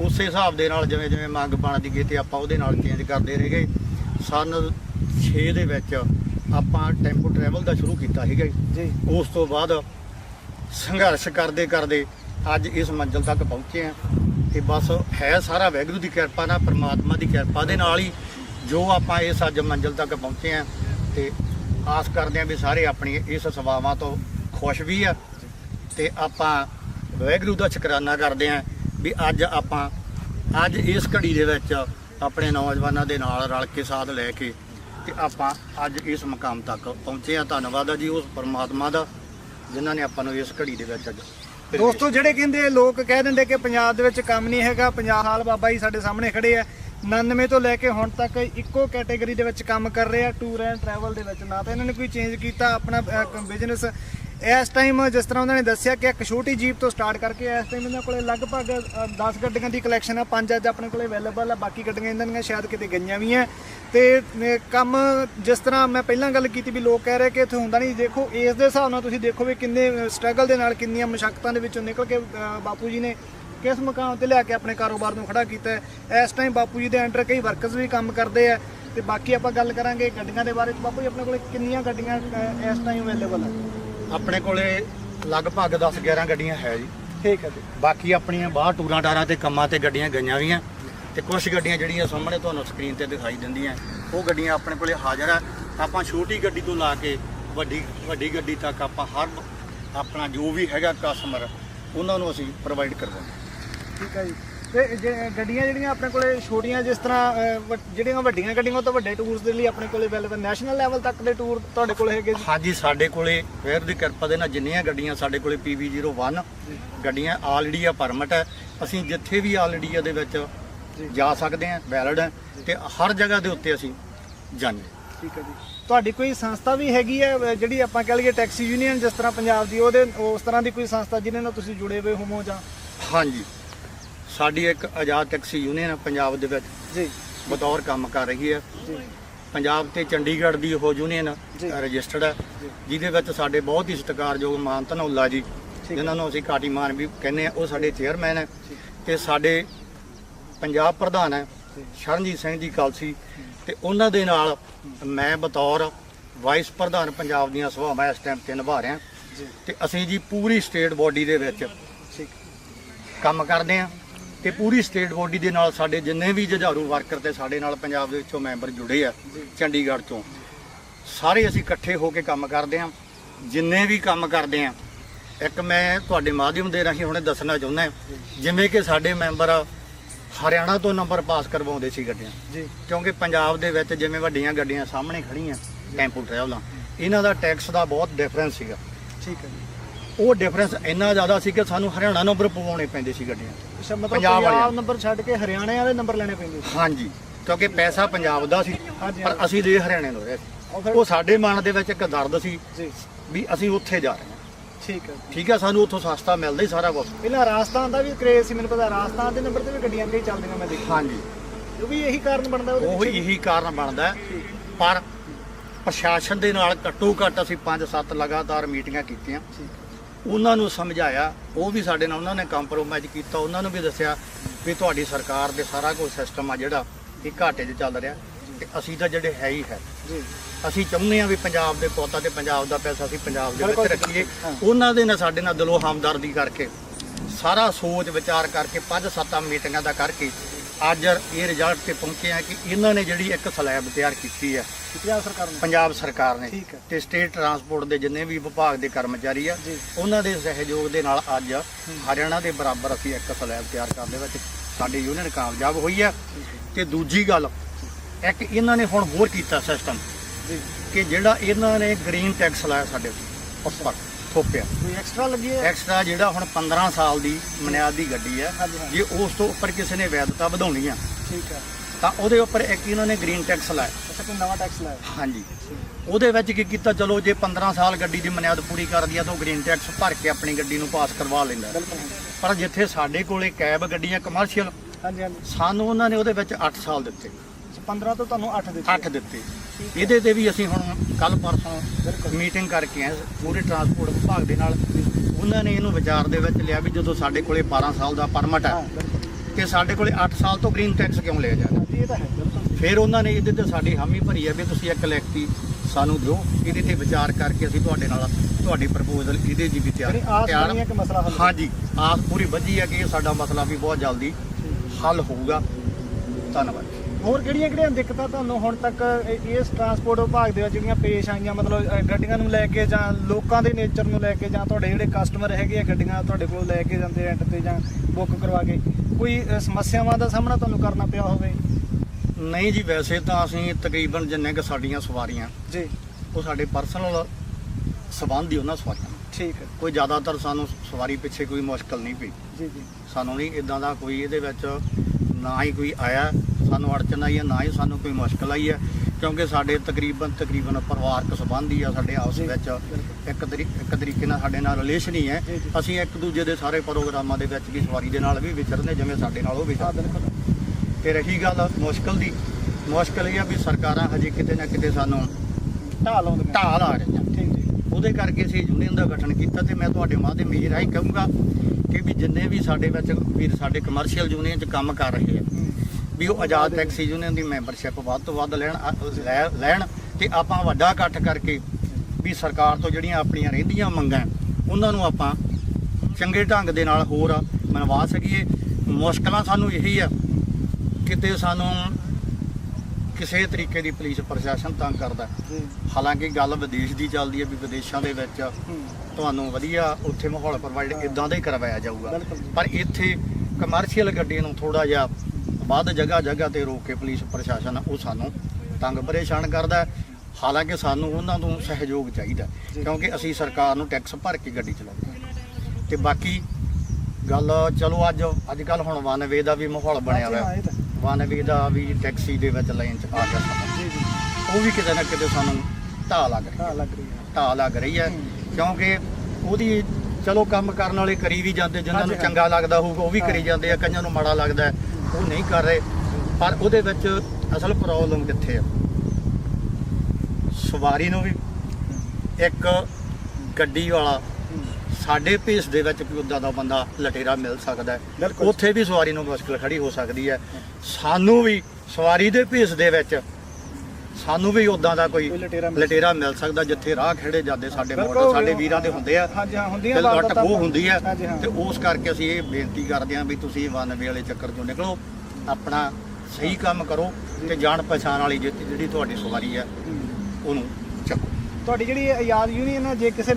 ਉਸੇ ਹਿਸਾਬ ਦੇ ਨਾਲ ਜਿਵੇਂ ਜਿਵੇਂ ਮੰਗ ਬਣਦੀ ਗਈ ਤੇ ਆਪਾਂ ਉਹਦੇ ਨਾਲ ਚੇਂਜ ਕਰਦੇ ਰਹੇ ਗਏ। ਸਨ 6 ਦੇ ਵਿੱਚ ਆਪਾਂ ਟੈਂਪੋ ਟਰੈਵਲ ਦਾ ਸ਼ੁਰੂ ਕੀਤਾ ਸੀਗਾ। ਜੀ। ਉਸ ਤੋਂ ਬਾਅਦ ਸੰਘਰਸ਼ ਕਰਦੇ ਕਰਦੇ ਅੱਜ ਇਸ ਮੰਜ਼ਿਲ ਤੱਕ ਪਹੁੰਚੇ ਆ ਤੇ ਬਸ ਹੈ ਸਾਰਾ ਵੈਗਰੂ ਦੀ ਕਿਰਪਾ ਨਾਲ, ਪ੍ਰਮਾਤਮਾ ਦੀ ਕਿਰਪਾ ਦੇ ਨਾਲ ਹੀ ਜੋ ਆਪਾਂ ਇਸ ਅੱਜ ਮੰਜ਼ਿਲ ਤੱਕ ਪਹੁੰਚੇ ਆ ਤੇ ਆਸ ਕਰਦੇ ਆ ਵੀ ਸਾਰੇ ਆਪਣੀ ਇਸ ਸੇਵਾਵਾਂ ਤੋਂ ਖੁਸ਼ ਵੀ ਆ ਤੇ ਆਪਾਂ ਵੈਗਰੂ ਦਾ ਸ਼ੁਕਰਾਨਾ ਕਰਦੇ ਆ ਵੀ ਅੱਜ ਆਪਾਂ, ਅੱਜ ਇਸ ਘੜੀ ਦੇ ਵਿੱਚ ਆਪਣੇ ਨੌਜਵਾਨਾਂ ਦੇ ਨਾਲ ਰਲ ਕੇ ਸਾਥ ਲੈ ਕੇ ਤੇ ਆਪਾਂ ਅੱਜ ਇਸ ਮੁਕਾਮ ਤੱਕ ਪਹੁੰਚੇ ਆ ਧੰਨਵਾਦ ਆ ਜੀ ਉਸ ਪਰਮਾਤਮਾ ਦਾ। ਜਿਨ੍ਹਾਂ ਨੇ ਆਪਾਂ ਨੂੰ ਇਸ ਘੜੀ ਦੇ ਵਿੱਚ ਅੱਜ ਦੋਸਤੋ, ਜਿਹੜੇ ਕਹਿੰਦੇ ਲੋਕ ਕਹਿ ਦਿੰਦੇ ਕਿ ਪੰਜਾਬ ਦੇ ਵਿੱਚ ਕੰਮ ਨਹੀਂ ਹੈਗਾ ਪੰਜਾਬ ਹਾਲ ਬਾਬਾ ਜੀ ਸਾਡੇ ਸਾਹਮਣੇ ਖੜੇ ਆ। 99 ਤੋਂ ਲੈ ਕੇ ਹੁਣ ਤੱਕ ਇੱਕੋ ਕੈਟਾਗਰੀ ਦੇ ਵਿੱਚ ਕੰਮ ਕਰ ਰਹੇ ਆ ਟੂਰ ਐਂਡ ਟਰੈਵਲ ਦੇ ਵਿੱਚ। ਨਾ ਤਾਂ ਇਹਨਾਂ ਨੇ ਕੋਈ ਚੇਂਜ ਕੀਤਾ, ਆਪਣਾ ਬਿਜ਼ਨਸ ਇਸ ਟਾਈਮ ਜਿਸ ਤਰ੍ਹਾਂ ਉਹਨਾਂ ਨੇ ਦੱਸਿਆ ਕਿ ਇੱਕ ਛੋਟੀ ਜੀਪ ਤੋਂ ਸਟਾਰਟ ਕਰਕੇ ਇਸ ਟਾਈਮ ਇਹਨਾਂ ਕੋਲੇ ਲਗਭਗ 10 ਗੱਡੀਆਂ ਦੀ ਕਲੈਕਸ਼ਨ ਆ, ਪੰਜ ਅੱਜ ਆਪਣੇ ਕੋਲੇ ਅਵੇਲੇਬਲ ਆ, ਬਾਕੀ ਗੱਡੀਆਂ ਇਹਨਾਂ ਦੀਆਂ ਸ਼ਾਇਦ ਕਿਤੇ ਗਈਆਂ ਵੀ ਆ। ਤੇ ਕੰਮ ਜਿਸ ਤਰ੍ਹਾਂ ਮੈਂ ਪਹਿਲਾਂ ਗੱਲ ਕੀਤੀ ਵੀ ਲੋਕ ਕਹਿ ਰਹੇ ਕਿ ਇੱਥੇ ਹੁੰਦਾ ਨਹੀਂ, ਦੇਖੋ, ਇਸ ਦੇ ਹਿਸਾਬ ਨਾਲ ਤੁਸੀਂ ਦੇਖੋ ਵੀ ਕਿੰਨੇ ਸਟਰਗਲ ਦੇ ਨਾਲ ਕਿੰਨੀਆਂ ਮੁਸ਼ਕਲਾਂ ਦੇ ਵਿੱਚੋਂ ਨਿਕਲ ਕੇ ਬਾਪੂ ਜੀ ਨੇ ਕਿਸ ਮੁਕਾਮ ਤੇ ਲਿਆ ਕੇ ਆਪਣੇ ਕਾਰੋਬਾਰ ਨੂੰ ਖੜਾ ਕੀਤਾ ਇਸ ਟਾਈਮ ਬਾਪੂ ਜੀ ਦੇ ਅੰਡਰ ਕਈ ਵਰਕਰਸ ਵੀ ਕੰਮ ਕਰਦੇ ਆ। ਤੇ ਬਾਕੀ ਆਪਾਂ ਗੱਲ ਕਰਾਂਗੇ ਗੱਡੀਆਂ ਦੇ ਬਾਰੇ ਚ। ਬਾਪੂ ਜੀ, ਆਪਣੇ ਕੋਲ ਕਿੰਨੀਆਂ ਗੱਡੀਆਂ ਇਸ ਟਾਈਮ ਅਵੇਲੇਬਲ ਆ? ਆਪਣੇ ਕੋਲੇ ਲਗਭਗ 10 11 ਗੱਡੀਆਂ ਹੈ ਜੀ। ਠੀਕ ਹੈ ਜੀ। ਬਾਕੀ ਆਪਣੀਆਂ ਬਾਹਰ ਟੂਰਾਂ ਟਾਰਾਂ ਤੇ ਕੰਮਾਂ ਤੇ ਗੱਡੀਆਂ ਗਈਆਂ ਵੀਆਂ ਤੇ ਕੁਝ ਗੱਡੀਆਂ ਜਿਹੜੀਆਂ ਸਾਹਮਣੇ ਤੁਹਾਨੂੰ ਸਕਰੀਨ ਤੇ ਦਿਖਾਈ ਦਿੰਦੀਆਂ। ਉਹ ਗੱਡੀਆਂ ਆਪਣੇ ਕੋਲੇ ਹਾਜ਼ਰ ਆ। ਆਪਾਂ ਛੋਟੀ ਗੱਡੀ ਤੋਂ ਲਾ ਕੇ ਵੱਡੀ ਵੱਡੀ ਗੱਡੀ ਤੱਕ ਆਪਾਂ ਹਰ ਆਪਣਾ ਜੋ ਵੀ ਹੈਗਾ ਕਸਟਮਰ ਉਹਨਾਂ ਨੂੰ ਅਸੀਂ ਪ੍ਰੋਵਾਈਡ ਹਾਂ। ਠੀਕ ਹੈ ਜੀ। ਤੇ ਜੇ ਗੱਡੀਆਂ ਜਿਹੜੀਆਂ ਆਪਣੇ ਕੋਲੇ ਛੋਟੀਆਂ ਜਿਸ ਤਰ੍ਹਾਂ ਅਹ, ਵੱਡ- ਜਿਹੜੀਆਂ ਵੱਡੀਆਂ ਗੱਡੀਆਂ ਉਹ ਤਾਂ ਵੱਡੇ ਟੂਰਸ ਦੇ ਲਈ ਆਪਣੇ ਕੋਲੇ ਅਵੇਲੇਬਲ ਨੈਸ਼ਨਲ ਲੈਵਲ ਤੱਕ ਦੇ ਟੂਰ ਤੁਹਾਡੇ ਕੋਲ ਹੈਗੇ ਜੀ? ਹਾਂਜੀ ਸਾਡੇ ਕੋਲੇ ਫੇਰ ਦੀ ਕਿਰਪਾ ਦੇ ਨਾਲ ਜਿੰਨੀਆਂ ਗੱਡੀਆਂ ਸਾਡੇ ਕੋਲੇ PV01 ਗੱਡੀਆਂ ਆਲ ਇੰਡੀਆ ਪਰਮਿਟ ਹੈ। ਅਸੀਂ ਜਿੱਥੇ ਵੀ ਆਲ ਇੰਡੀਆ ਦੇ ਵਿੱਚ ਜੀ। ਜਾ ਸਕਦੇ ਹਾਂ ਵੈਲਿਡ ਹੈ ਤੇ ਹਰ ਜਗ੍ਹਾ ਦੇ ਉੱਤੇ ਅਸੀਂ ਜਾਂਦੇ ਠੀਕ ਹੈ ਜੀ। ਤੁਹਾਡੀ ਕੋਈ ਸੰਸਥਾ ਵੀ ਹੈਗੀ ਹੈ ਅਹ, ਜਿਹੜੀ ਆਪਾਂ ਕਹਿ ਲਈਏ ਟੈਕਸੀ ਯੂਨੀਅਨ ਜਿਸ ਤਰ੍ਹਾਂ ਪੰਜਾਬ ਦੀ ਉਹਦੇ ਉਸ ਤਰ੍ਹਾਂ ਦੀ ਕੋਈ ਸੰਸਥਾ ਜਿਹਨਾਂ ਨਾਲ ਤੁਸੀਂ ਜੁੜੇ ਹੋਏ ਹੋਵੋ ਜਾਂ? ਹਾਂਜੀ। ਸਾਡੀ ਇੱਕ ਆਜ਼ਾਦ ਟੈਕਸੀ ਯੂਨੀਅਨ ਹੈ ਪੰਜਾਬ ਦੇ ਵਿੱਚ। ਜੀ। ਬਤੌਰ ਕੰਮ ਕਰ ਰਹੀ ਹੈ ਜੀ। ਪੰਜਾਬ ਤੇ ਚੰਡੀਗੜ੍ਹ ਦੀ ਉਹ ਯੂਨੀਅਨ। ਰਜਿਸਟਰਡ ਹੈ। ਜਿਹਦੇ ਵਿੱਚ ਸਾਡੇ ਬਹੁਤ ਹੀ ਸਤਿਕਾਰਯੋਗ ਮਾਨ ਧਨੌਲਾ ਜੀ। ਜਿਨ੍ਹਾਂ ਨੂੰ ਅਸੀਂ ਕਾਟੀ ਮਾਨ ਵੀ ਕਹਿੰਦੇ ਆ ਉਹ ਸਾਡੇ ਚੇਅਰਮੈਨ ਹੈ ਤੇ ਸਾਡੇ ਪੰਜਾਬ ਪ੍ਰਧਾਨ ਹੈ। ਸ਼ਰਨਜੀਤ ਸਿੰਘ ਜੀ ਕਲਸੀ। ਤੇ ਉਹਨਾਂ ਦੇ ਨਾਲ ਮੈਂ ਬਤੌਰ ਵਾਈਸ ਪ੍ਰਧਾਨ ਪੰਜਾਬ ਦੀਆਂ ਸਭਾਵਾਂ ਇਸ ਟਾਈਮ ਤੇ ਨਿਭਾ ਰਿਹਾ। ਤੇ ਅਸੀਂ ਜੀ ਪੂਰੀ ਸਟੇਟ ਬੋਡੀ ਦੇ ਵਿੱਚ ਕੰਮ ਕਰਦੇ ਆ। ਤੇ ਪੂਰੀ ਸਟੇਟ ਬੋਡੀ ਦੇ ਨਾਲ ਸਾਡੇ ਜਿੰਨੇ ਵੀ ਜੁਝਾਰੂ ਵਰਕਰ ਤੇ ਸਾਡੇ ਨਾਲ ਪੰਜਾਬ ਦੇ ਵਿੱਚੋਂ ਮੈਂਬਰ ਜੁੜੇ ਆ। ਚੰਡੀਗੜ੍ਹ ਤੋਂ ਸਾਰੇ ਅਸੀਂ ਇਕੱਠੇ ਹੋ ਕੇ ਕੰਮ ਕਰਦੇ ਆ ਜਿੰਨੇ ਵੀ ਕੰਮ ਕਰਦੇ ਆ ਇੱਕ ਮੈਂ ਤੁਹਾਡੇ ਮਾਧਿਅਮ ਦੇ ਰਾਹੀਂ ਹੁਣੇ ਦੱਸਣਾ ਚਾਹੁੰਦਾ ਜਿਵੇਂ ਕਿ ਸਾਡੇ ਮੈਂਬਰ ਹਰਿਆਣਾ ਤੋਂ ਨੰਬਰ ਪਾਸ ਕਰਵਾਉਂਦੇ ਸੀ ਗੱਡੀਆਂ। ਜੀ। ਕਿਉਂਕਿ ਪੰਜਾਬ ਦੇ ਵਿੱਚ ਜਿਵੇਂ ਵੱਡੀਆਂ ਗੱਡੀਆਂ ਸਾਹਮਣੇ ਖੜੀਆਂ ਟੈਂਪੂ ਟਰੈਵਲਾਂ ਇਹਨਾਂ ਦਾ ਟੈਕਸ ਦਾ ਬਹੁਤ ਡਿਫਰੈਂਸ ਸੀਗਾ। ਠੀਕ ਹੈ ਉਹ ਡਿਫਰੈਂਸ ਇੰਨਾ ਜ਼ਿਆਦਾ ਸੀ ਕਿ ਸਾਨੂੰ ਹਰਿਆਣਾ ਨੰਬਰ ਪਵਾਉਣੇ ਪੈਂਦੇ ਸੀ ਗੱਡੀਆਂ। ਅੱਛਾ ਮਤਲਬ ਪੰਜਾਬ ਵਾਲਿਆਂ। ਪੰਜਾਬ ਨੰਬਰ ਛੱਡ ਕੇ ਹਰਿਆਣੇ ਵਾਲੇ ਨੰਬਰ ਲੈਣੇ ਪੈਂਦੇ ਸੀ? ਹਾਂਜੀ ਕਿਉਂਕਿ ਪੈਸਾ ਪੰਜਾਬ ਦਾ ਸੀ ਹਾਂਜੀ, ਪਰ। ਅਸੀਂ ਦੇ ਹਰਿਆਣੇ ਨੂੰ ਰਹੇ ਸੀ। ਉਹ ਫਿਰ ਉਹ ਸਾਡੇ ਮਨ ਦੇ ਵਿੱਚ ਇੱਕ ਦਰਦ ਸੀ ਜੀ। ਵੀ ਅਸੀਂ ਉੱਥੇ ਜਾ ਰਹੇ ਹਾਂ। ਠੀਕ ਹੈ। ਠੀਕ ਹੈ ਸਾਨੂੰ ਉੱਥੋਂ ਸਸਤਾ ਮਿਲਦਾ ਹੀ ਸਾਰਾ ਕੁਝ ਪਹਿਲਾਂ ਰਾਜਸਥਾਨ ਦਾ ਵੀ ਕਰੇਜ਼ ਸੀ ਮੈਨੂੰ ਪਤਾ ਰਾਜਸਥਾਨ ਦੇ ਨੰਬਰ ਤੇ ਵੀ ਗੱਡੀਆਂ ਕਈ ਚੱਲਦੀਆਂ ਮੈਂ ਦੇਖੀ ਹਾਂਜੀ। ਉਹ ਵੀ ਇਹੀ ਕਾਰਨ ਬਣਦਾ ਉਹਦੇ ਉਹ ਪਿੱਛੇ? ਇਹੀ ਕਾਰਨ ਬਣਦਾ। ਹੈ। ਪਰ ਪ੍ਰਸ਼ਾਸਨ ਦੇ ਨਾਲ ਘੱਟੋ ਘੱਟ ਅਸੀਂ 5-7 ਲਗਾਤਾਰ ਮੀਟਿੰਗਾਂ ਕੀਤੀਆਂ। ਉਹਨਾਂ ਨੂੰ ਸਮਝਾਇਆ ਉਹ ਵੀ ਸਾਡੇ ਨਾਲ ਉਹਨਾਂ ਨੇ ਕੰਪਰੋਮਾਈਜ਼ ਕੀਤਾ ਉਹਨਾਂ ਨੂੰ ਵੀ ਦੱਸਿਆ ਵੀ ਤੁਹਾਡੀ ਸਰਕਾਰ ਦੇ ਸਾਰਾ ਕੁਝ ਸਿਸਟਮ ਆ ਜਿਹੜਾ ਇਹ ਘਾਟੇ 'ਚ ਚੱਲ ਰਿਹਾ ਤੇ ਅਸੀਂ ਤਾਂ ਜਿਹੜੇ ਹੈ ਹੀ ਹੈ। ਅਸੀਂ ਚਾਹੁੰਦੇ ਹਾਂ ਵੀ ਪੰਜਾਬ ਦੇ ਪੋਤਾ ਤੇ ਪੰਜਾਬ ਦਾ ਪੈਸਾ ਅਸੀਂ ਪੰਜਾਬ ਦੇ ਵਿੱਚ ਰੱਖੀਏ। ਉਹਨਾਂ ਦੇ ਨਾਲ ਸਾਡੇ ਨਾਲ ਦਿਲੋਂ ਹਮਦਰਦੀ ਕਰਕੇ ਸਾਰਾ ਸੋਚ ਵਿਚਾਰ ਕਰਕੇ ਪੰਜ ਸੱਤਾਂ ਮੀਟਿੰਗਾਂ ਦਾ ਕਰਕੇ ਅੱਜ ਇਹ ਰਿਜ਼ਲਟ ਤੇ ਪਹੁੰਚੇ ਆ ਕਿ ਇਹਨਾਂ ਨੇ ਜਿਹੜੀ ਇੱਕ ਸਲੈਬ ਤਿਆਰ ਕੀਤੀ ਹੈ ਪੰਜਾਬ ਸਰਕਾਰ ਨੇ। ਪੰਜਾਬ ਸਰਕਾਰ ਨੇ। ਠੀਕ ਹੈ। ਤੇ ਸਟੇਟ ਟਰਾਂਸਪੋਰਟ ਦੇ ਜਿੰਨੇ ਵੀ ਵਿਭਾਗ ਦੇ ਕਰਮਚਾਰੀ ਆ ਜੀ। ਉਹਨਾਂ ਦੇ ਸਹਿਯੋਗ ਦੇ ਨਾਲ ਅੱਜ ਹਰਿਆਣਾ ਦੇ ਬਰਾਬਰ ਅਸੀਂ ਇੱਕ ਸਲੈਬ ਤਿਆਰ ਕਰਨ ਦੇ ਵਿੱਚ ਸਾਡੀ ਯੂਨੀਅਨ ਕਾਮਯਾਬ ਹੋਈ ਹੈ ਤੇ ਦੂਜੀ ਗੱਲ ਇੱਕ ਇਹਨਾਂ ਨੇ ਹੁਣ ਹੋਰ ਕੀਤਾ ਸਿਸਟਮ ਜੀ। ਕਿ ਜਿਹੜਾ ਇਹਨਾਂ ਨੇ ਗ੍ਰੀਨ ਟੈਕਸ ਲਾਇਆ ਸਾਡੇ ਉੱਪਰ। ਥੋਪਿਆ ਕੋਈ ਐਕਸਟਰਾ ਲੱਗੀ ਹੈ? ਐਕਸਟਰਾ ਜਿਹੜਾ ਹੁਣ 15 ਸਾਲ ਦੀ ਮਨਿਆਦ ਦੀ ਗੱਡੀ ਹੈ ਹਾਂਜੀ, ਹਾਂਜੀ। ਜੇ ਉਸ ਤੋਂ ਉੱਪਰ ਕਿਸੇ ਨੇ ਵੈਧਤਾ ਵਧਾਉਣੀ ਆ ਠੀਕ ਹੈ ਤਾਂ ਉਹਦੇ ਉੱਪਰ ਇੱਕ ਇਹਨਾਂ ਨੇ ਗ੍ਰੀਨ ਟੈਕਸ ਲਾਇਆ। ਅੱਛਾ ਕੋਈ ਨਵਾਂ ਟੈਕਸ ਲਾਇਆ? ਹਾਂਜੀ। ਉਹਦੇ ਵਿੱਚ ਕੀ ਕੀਤਾ ਚਲੋ ਜੇ 15 ਸਾਲ ਗੱਡੀ ਦੀ ਮਨਿਆਦ ਪੂਰੀ ਕਰਦੀ ਆ ਤਾਂ ਉਹ ਗ੍ਰੀਨ ਟੈਕਸ ਭਰ ਕੇ ਆਪਣੀ ਗੱਡੀ ਨੂੰ ਪਾਸ ਕਰਵਾ ਲੈਂਦਾ। ਬਿਲਕੁਲ। ਪਰ ਜਿੱਥੇ ਸਾਡੇ ਕੋਲੇ ਕੈਬ ਗੱਡੀਆਂ ਕਮਰਸ਼ੀਅਲ ਹਾਂਜੀ ਹਾਂਜੀ। ਸਾਨੂੰ ਉਹਨਾਂ ਨੇ ਉਹਦੇ ਵਿੱਚ 8 ਸਾਲ ਦਿੱਤੇ। ਅੱਛਾ, 15 ਤੋਂ ਤੁਹਾਨੂੰ 8 ਦਿੱਤੇ। 8 ਦਿੱਤੇ। ਇਹਦੇ ਤੇ ਵੀ ਅਸੀਂ ਹੁਣ ਕੱਲ ਪਰਸੋਂ। ਮੀਟਿੰਗ ਕਰਕੇ ਆਏ ਪੂਰੇ ਟਰਾਂਸਪੋਰਟ ਵਿਭਾਗ ਦੇ ਨਾਲ। ਉਹਨਾਂ ਨੇ ਇਹਨੂੰ ਵਿਚਾਰ ਦੇ ਵਿੱਚ ਲਿਆ ਵੀ ਜਦੋਂ ਸਾਡੇ ਕੋਲੇ 12 ਸਾਲ ਦਾ ਪਰਮਿਟ ਹਾਂ ਤੇ ਸਾਡੇ ਕੋਲੇ 8 ਸਾਲ ਤੋਂ ਗ੍ਰੀਨ ਟੈਕਸ ਕਿਉਂ ਲਿਆ ਜਾ ਰਿਹਾ? ਹਾਂਜੀ ਇਹ ਤਾਂ ਹੈ ਬਿਲਕੁਲ। ਫਿਰ ਉਹਨਾਂ ਨੇ ਇਹਦੇ ਤੇ ਸਾਡੀ ਹਾਮੀ ਭਰੀ ਹੈ ਵੀ ਤੁਸੀਂ ਇੱਕ ਲਿਖਤੀ ਸਾਨੂੰ ਦਿਓ। ਇਹਦੇ ਤੇ ਵਿਚਾਰ ਕਰਕੇ ਅਸੀਂ ਤੁਹਾਡੇ ਨਾਲ ਤੁਹਾਡੀ ਪ੍ਰਪੋਜ਼ਲ ਇਹਦੇ ਜੀ ਵੀ ਤਿਆਰ ਹੋ ਹਾਂਜੀ ਆਸ ਪੂਰੀ ਵੱਜੀ ਹੈ ਕਿ ਇਹ ਸਾਡਾ ਮਸਲਾ ਵੀ ਬਹੁਤ ਜਲਦੀ ਹੱਲ ਹੋਊਗਾ। ਧੰਨਵਾਦ। ਹੋਰ ਕਿਹੜੀਆਂ ਕਿਹੜੀਆਂ ਦਿੱਕਤਾਂ ਤੁਹਾਨੂੰ ਹੁਣ ਤੱਕ ਇਸ ਟਰਾਂਸਪੋਰਟ ਵਿਭਾਗ ਦੇ ਵਿੱਚ ਜਿਹੜੀਆਂ ਪੇਸ਼ ਆਈਆਂ? ਮਤਲਬ ਅ, ਗੱਡੀਆਂ ਨੂੰ ਲੈ ਕੇ ਜਾਂ ਲੋਕਾਂ ਦੇ ਨੇਚਰ ਨੂੰ ਲੈ ਕੇ ਜਾਂ ਤੁਹਾਡੇ ਜਿਹੜੇ ਕਸਟਮਰ ਹੈਗੇ ਆ ਗੱਡੀਆਂ ਤੁਹਾਡੇ ਕੋਲ ਲੈ ਕੇ ਜਾਂਦੇ ਰੈਂਟ ਤੇ ਜਾਂ ਬੁੱਕ ਕਰਵਾ ਕੇ ਕੋਈ ਅ, ਸਮੱਸਿਆਵਾਂ ਦਾ ਸਾਹਮਣਾ ਤੁਹਾਨੂੰ ਕਰਨਾ ਪਿਆ ਹੋਵੇ? ਨਹੀਂ ਜੀ ਵੈਸੇ ਤਾਂ ਅਸੀਂ ਤਕਰੀਬਨ ਜਿੰਨੇ ਕਿ ਸਾਡੀਆਂ ਸਵਾਰੀਆਂ ਜੀ। ਉਹ ਸਾਡੇ ਪਰਸਨਲ ਸਬੰਧ ਹੀ ਉਹਨਾਂ ਸਵਾਰੀਆਂ ਨਾਲ। ਠੀਕ ਹੈ। ਕੋਈ ਜ਼ਿਆਦਾਤਰ ਸਾਨੂੰ ਸਵਾਰੀ ਪਿੱਛੇ ਕੋਈ ਮੁਸ਼ਕਲ ਨਹੀਂ ਪਈ। ਜੀ ਜੀ। ਸਾਨੂੰ ਨਹੀਂ ਇਦਾਂ ਦਾ ਕੋਈ ਇਹਦੇ ਵਿੱਚ ਨਾ ਹੀ ਕੋਈ ਆਇਆ। ਸਾਨੂੰ ਅੜਚਨ ਆਈ ਹੈ ਨਾ ਹੀ ਸਾਨੂੰ ਕੋਈ ਮੁਸ਼ਕਲ ਆਈ ਹੈ ਕਿਉਂਕਿ ਸਾਡੇ ਤਕਰੀਬਨ ਤਕਰੀਬਨ ਪਰਿਵਾਰਕ ਸੰਬੰਧ ਹੀ ਆ ਸਾਡੇ ਆਪਸ ਵਿੱਚ। ਇੱਕ ਇੱਕ ਤਰੀਕੇ ਨਾਲ ਸਾਡੇ ਨਾਲ ਰਿਲੇਸ਼ਨ ਹੀ ਹੈ। ਅਸੀਂ ਇੱਕ ਦੂਜੇ ਦੇ ਸਾਰੇ ਪ੍ਰੋਗਰਾਮਾਂ ਦੇ ਵਿੱਚ ਵੀ ਸਵਾਰੀ ਦੇ ਨਾਲ ਵੀ ਵਿਚਰਦੇ ਜਿਵੇਂ ਸਾਡੇ ਨਾਲ ਉਹ ਵਿਚਰਦੇ ਬਿਲਕੁਲ। ਤੇ ਰਹੀ ਗੱਲ ਮੁਸ਼ਕਲ ਦੀ। ਮੁਸ਼ਕਲ ਇਹ ਆ ਵੀ ਸਰਕਾਰਾਂ ਹਜੇ ਕਿਤੇ ਨਾ ਕਿਤੇ ਸਾਨੂੰ ਢਾਲ ਆਉਂਦੀਆਂ ਢਾਲ ਆ ਰਹੀਆਂ। ਉਹਦੇ ਕਰਕੇ ਅਸੀਂ ਯੂਨੀਅਨ ਦਾ ਗਠਨ ਕੀਤਾ ਤੇ ਮੈਂ ਤੁਹਾਡੇ ਮਾਧਿਅਮ ਰਾਹੀਂ ਕਹੂੰਗਾ ਕਿ ਵੀ ਜਿੰਨੇ ਵੀ ਸਾਡੇ ਵਿੱਚ ਵੀਰ ਸਾਡੇ ਕਮਰਸ਼ੀਅਲ ਯੂਨੀਅਨ 'ਚ ਕੰਮ ਕਰ ਰਹੇ ਆ। ਵੀ ਉਹ ਆਜ਼ਾਦ ਟੈਕਸੀ ਯੂਨੀਅਨ ਦੀ ਮੈਂਬਰਸ਼ਿਪ ਵੱਧ ਤੋਂ ਵੱਧ ਲੈਣ ਲੈ- ਲੈਣ ਤੇ ਆਪਾਂ ਵੱਡਾ ਇਕੱਠ ਕਰਕੇ ਵੀ ਸਰਕਾਰ ਤੋਂ ਜਿਹੜੀਆਂ ਆਪਣੀਆਂ ਰਹਿੰਦੀਆਂ ਮੰਗਾਂ ਉਹਨਾਂ ਨੂੰ ਆਪਾਂ ਚੰਗੇ ਢੰਗ ਦੇ ਨਾਲ ਹੋਰ ਮਨਵਾ ਸਕੀਏ। ਮੁਸ਼ਕਲਾਂ ਸਾਨੂੰ ਇਹੀ ਆ ਕਿਤੇ ਸਾਨੂੰ ਕਿਸੇ ਤਰੀਕੇ ਦੀ ਪੁਲਿਸ ਪ੍ਰਸ਼ਾਸਨ ਤੰਗ ਕਰਦਾ। ਹਾਲਾਂਕਿ ਗੱਲ ਵਿਦੇਸ਼ ਦੀ ਚੱਲਦੀ ਹੈ ਵੀ ਵਿਦੇਸ਼ਾਂ ਦੇ ਵਿੱਚ ਤੁਹਾਨੂੰ ਵਧੀਆ ਉੱਥੇ ਮਾਹੌਲ ਪ੍ਰੋਵਾਈਡ ਇਦਾਂ ਦਾ ਹੀ ਕਰਵਾਇਆ ਜਾਊਗਾ। ਬਿਲਕੁਲ ਜੀ। ਪਰ ਇੱਥੇ ਕਮਰਸ਼ੀਅਲ ਗੱਡੀ ਨੂੰ ਥੋੜਾ ਜਿਹਾ ਵੱਧ ਜਗ੍ਹਾ ਜਗ੍ਹਾ ਤੇ ਰੋਕ ਕੇ ਪੁਲਿਸ ਪ੍ਰਸ਼ਾਸਨ ਉਹ ਸਾਨੂੰ ਤੰਗ ਪਰੇਸ਼ਾਨ ਕਰਦਾ ਹੈ। ਹਾਲਾਂਕਿ ਸਾਨੂੰ ਉਹਨਾਂ ਨੂੰ ਸਹਿਯੋਗ ਚਾਹੀਦਾ। ਕਿਉਂਕਿ ਅਸੀਂ ਸਰਕਾਰ ਨੂੰ ਟੈਕਸ ਭਰ ਕੇ ਗੱਡੀ ਚਲਾਉਂਦੇ ਹਾਂ ਤੇ ਬਾਕੀ ਗੱਲ ਚਲੋ ਅੱਜ ਅੱਜ ਕੱਲ ਹੁਣ ਵਨ ਵੇ ਦਾ ਵੀ ਮਾਹੌਲ ਬਣਿਆ ਹੋਇਆ ਇਹ ਤਾਂ ਵਨ ਵੇ ਦਾ ਵੀ ਟੈਕਸੀ ਦੇ ਵਿੱਚ ਲਾਈਨ ਚ ਆ ਗਿਆ ਉਹ ਵੀ ਕਿਤੇ ਨਾ ਕਿਤੇ ਸਾਨੂੰ ਢਾਹ ਲੱਗ ਰਹੀ ਹੈ ਢਾਲ ਲੱਗ ਰਹੀ ਹੈ ਢਾਹ ਲੱਗ ਰਹੀ ਹੈ ਕਿਉਂਕਿ ਉਹਦੀ ਚਲੋ ਕੰਮ ਕਰਨ ਵਾਲੇ ਕਰੀ ਵੀ ਜਾਂਦੇ ਜਿਨ੍ਹਾਂ ਨੂੰ। ਚੰਗਾ ਲੱਗਦਾ ਹੋਊਗਾ ਉਹ ਵੀ ਕਰੀ। ਜਾਂਦੇ ਆ ਕਈਆਂ ਨੂੰ ਮਾੜਾ ਲੱਗਦਾ ਹੈ, ਉਹ ਨਹੀਂ ਕਰ ਰਹੇ ਪਰ ਉਹਦੇ ਵਿੱਚ ਅਸਲ ਪ੍ਰੋਬਲਮ ਕਿੱਥੇ ਆ? ਸਵਾਰੀ ਨੂੰ ਵੀ ਇੱਕ ਗੱਡੀ ਵਾਲਾ ਸਾਡੇ ਭੇਸ ਦੇ ਵਿੱਚ ਵੀ ਉਦਾਂ ਦਾ ਬੰਦਾ ਲਟੇਰਾ ਮਿਲ ਸਕਦਾ। ਉੱਥੇ ਵੀ ਸਵਾਰੀ ਨੂੰ ਮੁਸ਼ਕਲ ਖੜੀ ਹੋ ਸਕਦੀ ਹੈ। ਸਾਨੂੰ ਵੀ ਸਵਾਰੀ ਦੇ ਭੇਸ ਦੇ ਵਿੱਚ ਸਾਨੂੰ ਵੀ ਉਦਾਂ ਦਾ ਕੋਈ ਲਟੇਰਾ ਮਿਲ ਸਕਦਾ ਜਿੱਥੇ ਰਾਹ ਖੜੇ ਜਾਂਦੇ ਸਾਡੇ। ਮੋਟਰ ਸਾਡੇ ਵੀਰਾਂ ਦੇ ਹੁੰਦੇ ਆ। ਹਾਂਜੀ ਹਾਂ ਹੁੰਦੀਆਂ ਦਿਲ ਵੱਟ ਵਾਰਦਾਤਾਂ। ਉਹ ਹੁੰਦੀ ਹਾਂ। ਤੇ ਉਸ ਕਰਕੇ ਅਸੀਂ ਇਹ ਬੇਨਤੀ ਕਰਦੇ ਹਾਂ ਵੀ ਤੁਸੀਂ ਵਨਵੇ ਵਾਲੇ ਚੱਕਰ ਚੋਂ ਨਿਕਲੋ ਆਪਣਾ ਸਹੀ ਕੰਮ ਕਰੋ ਤੇ ਜਾਣ ਪਛਾਣ ਵਾਲੀ ਜਿਹੜੀ ਤੁਹਾਡੀ ਸਵਾਰੀ ਹੂੰ। ਉਹਨੂੰ ਚੱਕੋ। ਤੁਹਾਡੀ ਜਿਹੜੀ ਆਜ਼ਾਦ ਯੂਨੀਅਨ ਹੈ ਜੇ ਕਿਸੇ